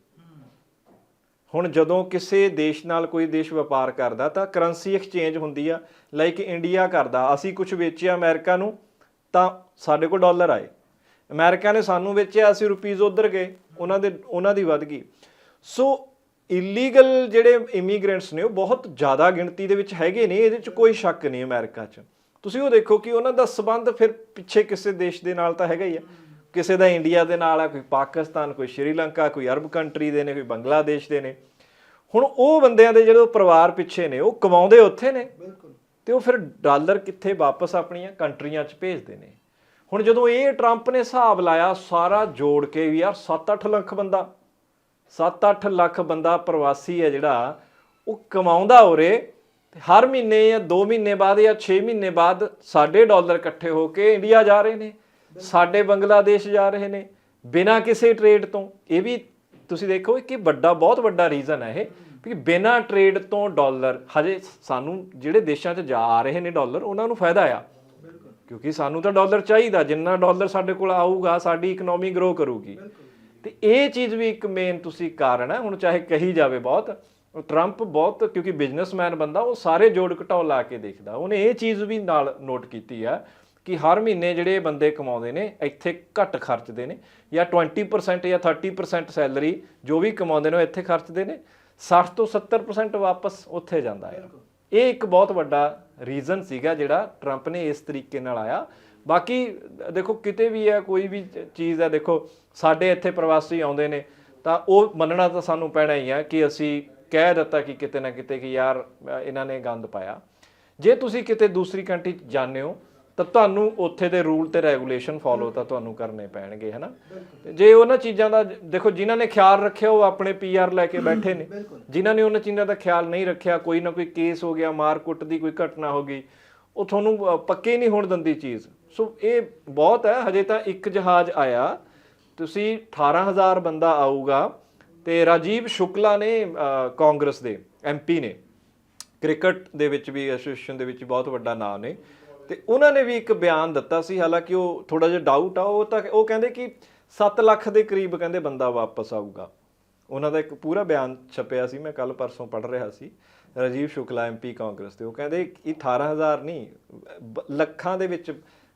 ਹੁਣ ਜਦੋਂ ਕਿਸੇ ਦੇਸ਼ ਨਾਲ ਕੋਈ ਦੇਸ਼ ਵਪਾਰ ਕਰਦਾ, ਤਾਂ ਕਰੰਸੀ ਐਕਸਚੇਂਜ ਹੁੰਦੀ ਆ ਲਾਈਕ ਇੰਡੀਆ ਕਰਦਾ। ਅਸੀਂ ਕੁਝ ਵੇਚਿਆ ਅਮਰੀਕਾ ਨੂੰ, ਤਾਂ ਸਾਡੇ ਕੋਲ ਡਾਲਰ ਆਏ। ਅਮਰੀਕਾ ਨੇ ਸਾਨੂੰ ਵੇਚਿਆ, ਅਸੀਂ ਰੁਪਈਸ ਉਧਰ ਗਏ। ਉਹਨਾਂ ਦੇ, ਉਹਨਾਂ ਦੀ ਵੱਧ ਗਈ। ਸੋ ਇਲੀਗਲ ਜਿਹੜੇ ਇਮੀਗ੍ਰੈਂਟਸ ਨੇ, ਉਹ ਬਹੁਤ ਜ਼ਿਆਦਾ ਗਿਣਤੀ ਦੇ ਵਿੱਚ ਹੈਗੇ ਨੇ, ਇਹਦੇ 'ਚ ਕੋਈ ਸ਼ੱਕ ਨਹੀਂ ਅਮਰੀਕਾ 'ਚ। ਤੁਸੀਂ ਉਹ ਦੇਖੋ ਕਿ ਉਹਨਾਂ ਦਾ ਸਬੰਧ ਫਿਰ ਪਿੱਛੇ ਕਿਸੇ ਦੇਸ਼ ਦੇ ਨਾਲ ਤਾਂ ਹੈਗਾ ਹੀ ਆ। ਕਿਸੇ ਦਾ ਇੰਡੀਆ ਦੇ ਨਾਲ ਆ ਕੋਈ ਪਾਕਿਸਤਾਨ ਕੋਈ ਸ਼੍ਰੀਲੰਕਾ ਕੋਈ ਅਰਬ ਕੰਟਰੀ ਦੇ ਨੇ ਕੋਈ ਬੰਗਲਾਦੇਸ਼ ਦੇ ਨੇ। ਹੁਣ ਉਹ ਬੰਦਿਆਂ ਦੇ ਜਿਹੜੇ ਪਰਿਵਾਰ ਪਿੱਛੇ ਨੇ ਉਹ ਕਮਾਉਂਦੇ ਉੱਥੇ ਨੇ। ਬਿਲਕੁਲ। ਤੇ ਉਹ ਫਿਰ ਡਾਲਰ ਕਿੱਥੇ ਵਾਪਸ ਆਪਣੀਆਂ ਕੰਟਰੀਆਂ 'ਚ ਭੇਜਦੇ ਨੇ। ਹੁਣ ਜਦੋਂ ਇਹ ਟਰੰਪ ਨੇ ਹਿਸਾਬ ਲਾਇਆ ਸਾਰਾ ਜੋੜ ਕੇ ਵੀ ਯਾਰ 7-8 ਲੱਖ ਬੰਦਾ 7-8 ਲੱਖ ਬੰਦਾ ਪ੍ਰਵਾਸੀ ਹੈ ਜਿਹੜਾ ਉਹ ਕਮਾਉਂਦਾ ਉਰੇ। ਹਰ ਮਹੀਨੇ ਜਾਂ 2 ਮਹੀਨੇ ਬਾਅਦ ਜਾਂ 6 ਮਹੀਨੇ ਬਾਅਦ ਸਾਡੇ ਡਾਲਰ ਇਕੱਠੇ ਹੋ ਕੇ ਇੰਡੀਆ ਜਾ ਰਹੇ ਨੇ, ਸਾਡੇ ਬੰਗਲਾਦੇਸ਼ ਜਾ ਰਹੇ ਨੇ, ਬਿਨਾਂ ਕਿਸੇ ਟ੍ਰੇਡ ਤੋਂ। ਇਹ ਵੀ ਤੁਸੀਂ ਦੇਖੋ ਕਿ ਵੱਡਾ, ਬਹੁਤ ਵੱਡਾ ਰੀਜ਼ਨ ਹੈ ਇਹ ਕਿ ਬਿਨਾਂ ਟ੍ਰੇਡ ਤੋਂ ਡਾਲਰ, ਹਜੇ ਸਾਨੂੰ ਜਿਹੜੇ ਦੇਸ਼ਾਂ 'ਚ ਜਾ ਆ ਰਹੇ ਨੇ ਡਾਲਰ, ਉਹਨਾਂ ਨੂੰ ਫਾਇਦਾ ਆ। ਕਿਉਂਕਿ ਸਾਨੂੰ ਤਾਂ ਡਾਲਰ ਚਾਹੀਦਾ, ਜਿੰਨਾ ਡਾਲਰ ਸਾਡੇ ਕੋਲ ਆਊਗਾ, ਸਾਡੀ ਇਕਨੋਮੀ ਗਰੋ ਕਰੂਗੀ। ਤੇ ਇਹ ਚੀਜ਼ ਵੀ ਇੱਕ ਮੇਨ ਤੁਸੀਂ ਕਾਰਨ ਹੈ, ਹੁਣ ਚਾਹੇ ਕਹੀ ਜਾਵੇ ਬਹੁਤ ਟਰੰਪ ਬਹੁਤ ਕਿਉਂਕਿ ਬਿਜ਼ਨਸਮੈਨ ਬੰਦਾ ਉਹ ਸਾਰੇ ਜੋੜ ਘਟਾਓ ਲਾ ਕੇ ਦੇਖਦਾ। ਉਹਨੇ ਇਹ ਚੀਜ਼ ਵੀ ਨਾਲ ਨੋਟ ਕੀਤੀ ਆ ਕਿ ਹਰ ਮਹੀਨੇ ਜਿਹੜੇ ਬੰਦੇ ਕਮਾਉਂਦੇ ਨੇ ਇੱਥੇ ਘੱਟ ਖਰਚਦੇ ਨੇ ਜਾਂ 20% ਜਾਂ 30% ਸੈਲਰੀ ਜੋ ਵੀ ਕਮਾਉਂਦੇ ਨੇ ਉਹ ਇੱਥੇ ਖਰਚਦੇ ਨੇ। 60 ਤੋਂ 70% ਵਾਪਸ ਉੱਥੇ ਜਾਂਦਾ ਹੈ ਇਹ ਇੱਕ ਬਹੁਤ ਵੱਡਾ ਰੀਜ਼ਨ ਸੀਗਾ ਜਿਹੜਾ ਟਰੰਪ ਨੇ ਇਸ ਤਰੀਕੇ ਨਾਲ ਆਇਆ। ਬਾਕੀ ਦੇਖੋ ਕਿਤੇ ਵੀ ਹੈ ਕੋਈ ਵੀ ਚੀਜ਼ ਹੈ ਦੇਖੋ ਸਾਡੇ ਇੱਥੇ ਪ੍ਰਵਾਸੀ ਆਉਂਦੇ ਨੇ ਤਾਂ ਉਹ ਮੰਨਣਾ ਤਾਂ ਸਾਨੂੰ ਪੈਣਾ ਹੀ ਆ ਕਿ ਅਸੀਂ ਕਹਿ ਦਿੱਤਾ ਕਿ ਕਿਤੇ ਨਾ ਕਿਤੇ ਕਿ ਯਾਰ ਇਹਨਾਂ ਨੇ ਗੰਦ ਪਾਇਆ। ਜੇ ਤੁਸੀਂ ਕਿਤੇ ਦੂਸਰੀ ਕੰਟਰੀ 'ਚ ਜਾਂਦੇ ਹੋ ਤਾਂ ਤੁਹਾਨੂੰ ਉੱਥੇ ਦੇ ਰੂਲ ਤੇ ਰੈਗੂਲੇਸ਼ਨ ਫਾਲੋ ਤਾਂ ਤੁਹਾਨੂੰ ਕਰਨੇ ਪੈਣਗੇ ਹਨਾ? ਜੇ ਉਹਨਾਂ ਚੀਜ਼ਾਂ ਦਾ ਦੇਖੋ ਜਿਨ੍ਹਾਂ ਨੇ ਖਿਆਲ ਰੱਖਿਆ ਉਹ ਆਪਣੇ ਪੀਆਰ ਲੈ ਕੇ ਬੈਠੇ ਨੇ। ਜਿਨ੍ਹਾਂ ਨੇ ਉਹਨਾਂ ਚੀਜ਼ਾਂ ਦਾ ਖਿਆਲ ਨਹੀਂ ਰੱਖਿਆ ਕੋਈ ਨਾ ਕੋਈ ਕੇਸ ਹੋ ਗਿਆ ਮਾਰ ਕੁੱਟ ਦੀ ਕੋਈ ਘਟਨਾ ਹੋ ਗਈ ਉਹ ਤੁਹਾਨੂੰ ਪੱਕੇ ਨਹੀਂ ਹੋਣ ਦਿੰਦੀ ਚੀਜ਼। ਸੋ ਇਹ ਬਹੁਤ ਹੈ ਹਜੇ ਤਾਂ ਇੱਕ ਜਹਾਜ਼ ਆਇਆ। ਤੁਸੀਂ 18000 ਬੰਦਾ ਆਊਗਾ ਤੇ ਰਾਜੀਵ ਸ਼ੁਕਲਾ ਨੇ ਕਾਂਗਰਸ ਦੇ ਐਮਪੀ ਨੇ, ਕ੍ਰਿਕਟ ਦੇ ਵਿੱਚ ਵੀ, ਐਸੋਸੀਏਸ਼ਨ ਦੇ ਵਿੱਚ ਬਹੁਤ ਵੱਡਾ ਨਾਮ ਨੇ। ਤੇ ਉਹਨਾਂ ਨੇ ਵੀ ਇੱਕ ਬਿਆਨ ਦਿੱਤਾ ਸੀ, ਹਾਲਾਂਕਿ ਉਹ ਥੋੜਾ ਜਿਹਾ ਡਾਊਟ ਆ, ਉਹ ਤਾਂ ਉਹ ਕਹਿੰਦੇ ਕਿ 7 ਲੱਖ ਦੇ ਕਰੀਬ ਕਹਿੰਦੇ ਬੰਦਾ ਵਾਪਸ ਆਊਗਾ। ਉਹਨਾਂ ਦਾ ਇੱਕ ਪੂਰਾ ਬਿਆਨ ਛਪਿਆ ਸੀ, ਮੈਂ ਕੱਲ ਪਰਸੋਂ ਪੜ੍ਹ ਰਿਹਾ ਸੀ, ਰਾਜੀਵ ਸ਼ੁਕਲਾ ਐਮਪੀ ਕਾਂਗਰਸ ਦੇ। ਉਹ ਕਹਿੰਦੇ ਇਹ 18000 ਨਹੀਂ ਲੱਖਾਂ ਦੇ ਵਿੱਚ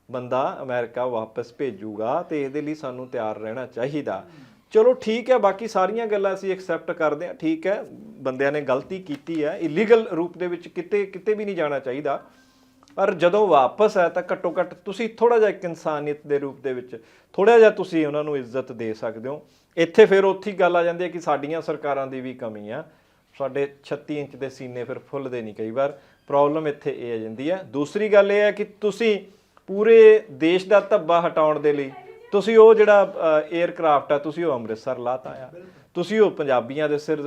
ਬੰਦਾ ਅਮਰੀਕਾ ਵਾਪਸ ਭੇਜੂਗਾ ਤੇ ਇਹਦੇ ਲਈ ਸਾਨੂੰ ਤਿਆਰ ਰਹਿਣਾ ਚਾਹੀਦਾ। ਚਲੋ ਠੀਕ ਹੈ, ਬਾਕੀ ਸਾਰੀਆਂ ਗੱਲਾਂ ਅਸੀਂ ਐਕਸੈਪਟ ਕਰਦੇ ਹਾਂ। ਠੀਕ ਹੈ, ਬੰਦਿਆਂ ਨੇ ਗਲਤੀ ਕੀਤੀ ਹੈ। ਇਲੀਗਲ ਰੂਪ ਦੇ ਵਿੱਚ ਕਿਤੇ ਕਿਤੇ ਵੀ ਨਹੀਂ ਜਾਣਾ ਚਾਹੀਦਾ। ਪਰ ਜਦੋਂ ਵਾਪਸ ਹੈ ਤਾਂ ਘੱਟੋ ਘੱਟ ਤੁਸੀਂ ਥੋੜਾ ਜਿਹਾ ਇੱਕ ਇਨਸਾਨੀਅਤ ਦੇ ਰੂਪ ਦੇ ਵਿੱਚ ਥੋੜਾ ਜਿਹਾ ਤੁਸੀਂ ਉਹਨਾਂ ਨੂੰ ਇੱਜ਼ਤ ਦੇ ਸਕਦੇ ਹੋ। ਇੱਥੇ ਫਿਰ ਉੱਥੀ ਗੱਲ ਆ ਜਾਂਦੀ ਹੈ ਕਿ ਸਾਡੀਆਂ ਸਰਕਾਰਾਂ ਦੀ ਵੀ ਕਮੀ ਆ। ਸਾਡੇ 36 ਇੰਚ ਦੇ ਸੀਨੇ ਫਿਰ ਫੁੱਲਦੇ ਨਹੀਂ ਕਈ ਵਾਰ। ਪ੍ਰੋਬਲਮ ਇੱਥੇ ਇਹ ਆ ਜਾਂਦੀ ਹੈ। ਦੂਸਰੀ ਗੱਲ ਇਹ ਹੈ ਕਿ ਤੁਸੀਂ ਪੂਰੇ ਦੇਸ਼ ਦਾ ਧੱਬਾ ਹਟਾਉਣ ਦੇ ਲਈ ਤੁਸੀਂ ਉਹ ਜਿਹੜਾ 에ਅਰਕ੍ਰਾਫਟ ਆ ਤੁਸੀਂ ਉਹ ਅੰਮ੍ਰਿਤਸਰ ਲਾਤਾ ਆ। ਤੁਸੀਂ ਉਹ ਪੰਜਾਬੀਆਂ ਦੇ ਸਿਰ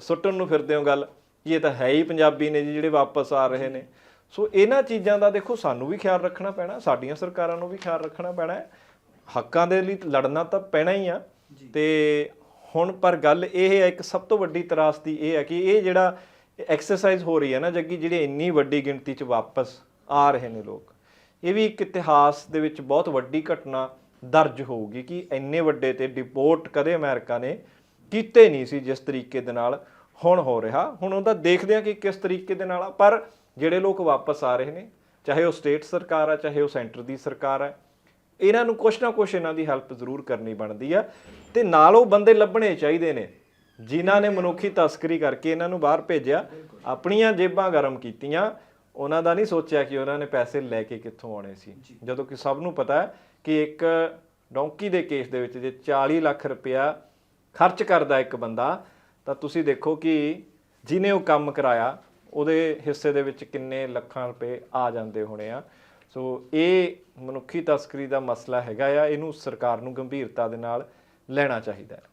ਸੁੱਟਣ ਨੂੰ ਫਿਰਦੇ ਹੋ ਗੱਲ। ਇਹ ਤਾਂ ਹੈ ਹੀ ਪੰਜਾਬੀ ਨੇ ਜੀ ਜਿਹੜੇ ਵਾਪਸ ਆ ਰਹੇ ਨੇ। ਸੋ ਇਹਨਾਂ ਚੀਜ਼ਾਂ ਦਾ ਦੇਖੋ ਸਾਨੂੰ ਵੀ ਖਿਆਲ ਰੱਖਣਾ ਪੈਣਾ ਸਾਡੀਆਂ ਸਰਕਾਰਾਂ ਨੂੰ ਵੀ ਖਿਆਲ ਰੱਖਣਾ ਪੈਣਾ। ਹੱਕਾਂ ਦੇ ਲਈ ਲੜਨਾ ਤਾਂ ਪੈਣਾ ਹੀ ਆ। ਤੇ ਹੁਣ ਪਰ ਗੱਲ ਇਹ ਹੈ ਇੱਕ ਸਭ ਤੋਂ ਵੱਡੀ ਤਰਾਸਦੀ ਇਹ ਹੈ ਕਿ ਇਹ ਜਿਹੜਾ ਐਕਸਰਸਾਈਜ਼ ਹੋ ਰਹੀ ਹੈ ਨਾ ਜੱਗੀ ਜਿਹੜੇ ਇੰਨੀ ਵੱਡੀ ਗਿਣਤੀ 'ਚ ਵਾਪਸ ਆ ਰਹੇ ਨੇ ਲੋਕ ਇਹ ਵੀ ਇੱਕ ਇਤਿਹਾਸ ਦੇ ਵਿੱਚ ਬਹੁਤ ਵੱਡੀ ਘਟਨਾ ਦਰਜ ਹੋਊਗੀ ਕਿ ਇੰਨੇ ਵੱਡੇ ਤੇ ਡਿਪੋਰਟ ਕਦੇ ਅਮਰੀਕਾ ਨੇ ਕੀਤੇ ਨਹੀਂ ਸੀ ਜਿਸ ਤਰੀਕੇ ਦੇ ਨਾਲ ਹੁਣ ਹੋ ਰਿਹਾ। ਹੁਣ ਉਹਦਾ ਦੇਖਦੇ ਆ ਕਿ ਕਿਸ ਤਰੀਕੇ ਦੇ ਨਾਲ ਆ ਪਰ ਜਿਹੜੇ ਲੋਕ ਵਾਪਸ ਆ ਰਹੇ ਨੇ ਚਾਹੇ ਉਹ ਸਟੇਟ ਸਰਕਾਰ ਆ ਚਾਹੇ ਉਹ ਸੈਂਟਰ ਦੀ ਸਰਕਾਰ ਹੈ ਇਹਨਾਂ ਨੂੰ ਕੁਛ ਨਾ ਕੁਛ ਇਹਨਾਂ ਦੀ ਹੈਲਪ ਜ਼ਰੂਰ ਕਰਨੀ ਬਣਦੀ ਆ ਤੇ ਨਾਲ ਉਹ ਬੰਦੇ ਲੱਭਣੇ ਚਾਹੀਦੇ ਨੇ ਜਿਨ੍ਹਾਂ ਨੇ ਮਨੁੱਖੀ ਤਸਕਰੀ ਕਰਕੇ ਇਹਨਾਂ ਨੂੰ ਬਾਹਰ ਭੇਜਿਆ ਆਪਣੀਆਂ ਜੇਬਾਂ ਗਰਮ ਕੀਤੀਆਂ ਉਹਨਾਂ ਦਾ ਨਹੀਂ ਸੋਚਿਆ ਕਿ ਉਹਨਾਂ ਨੇ ਪੈਸੇ ਲੈ ਕੇ ਕਿੱਥੋਂ ਆਉਣੇ ਸੀ। ਜਦੋਂ ਕਿ ਸਭ ਨੂੰ ਪਤਾ ਹੈ ਕਿ ਇੱਕ ਡੌਂਕੀ ਦੇ ਕੇਸ ਦੇ ਵਿੱਚ ਜੇ 40 ਲੱਖ ਰੁਪਇਆ ਖਰਚ ਕਰਦਾ ਇੱਕ ਬੰਦਾ, ਤਾਂ ਤੁਸੀਂ ਦੇਖੋ ਕਿ ਜਿਹਨੇ ਉਹ ਕੰਮ ਕਰਾਇਆ, ਉਹਦੇ ਹਿੱਸੇ ਦੇ ਵਿੱਚ ਕਿੰਨੇ ਲੱਖਾਂ ਰੁਪਏ ਆ ਜਾਂਦੇ ਹੋਣੇ ਆ। ਸੋ ਇਹ ਮਨੁੱਖੀ ਤਸਕਰੀ ਦਾ ਮਸਲਾ ਹੈਗਾ ਆ, ਇਹਨੂੰ ਸਰਕਾਰ ਨੂੰ ਗੰਭੀਰਤਾ ਦੇ ਨਾਲ ਲੈਣਾ ਚਾਹੀਦਾ ਹੈ।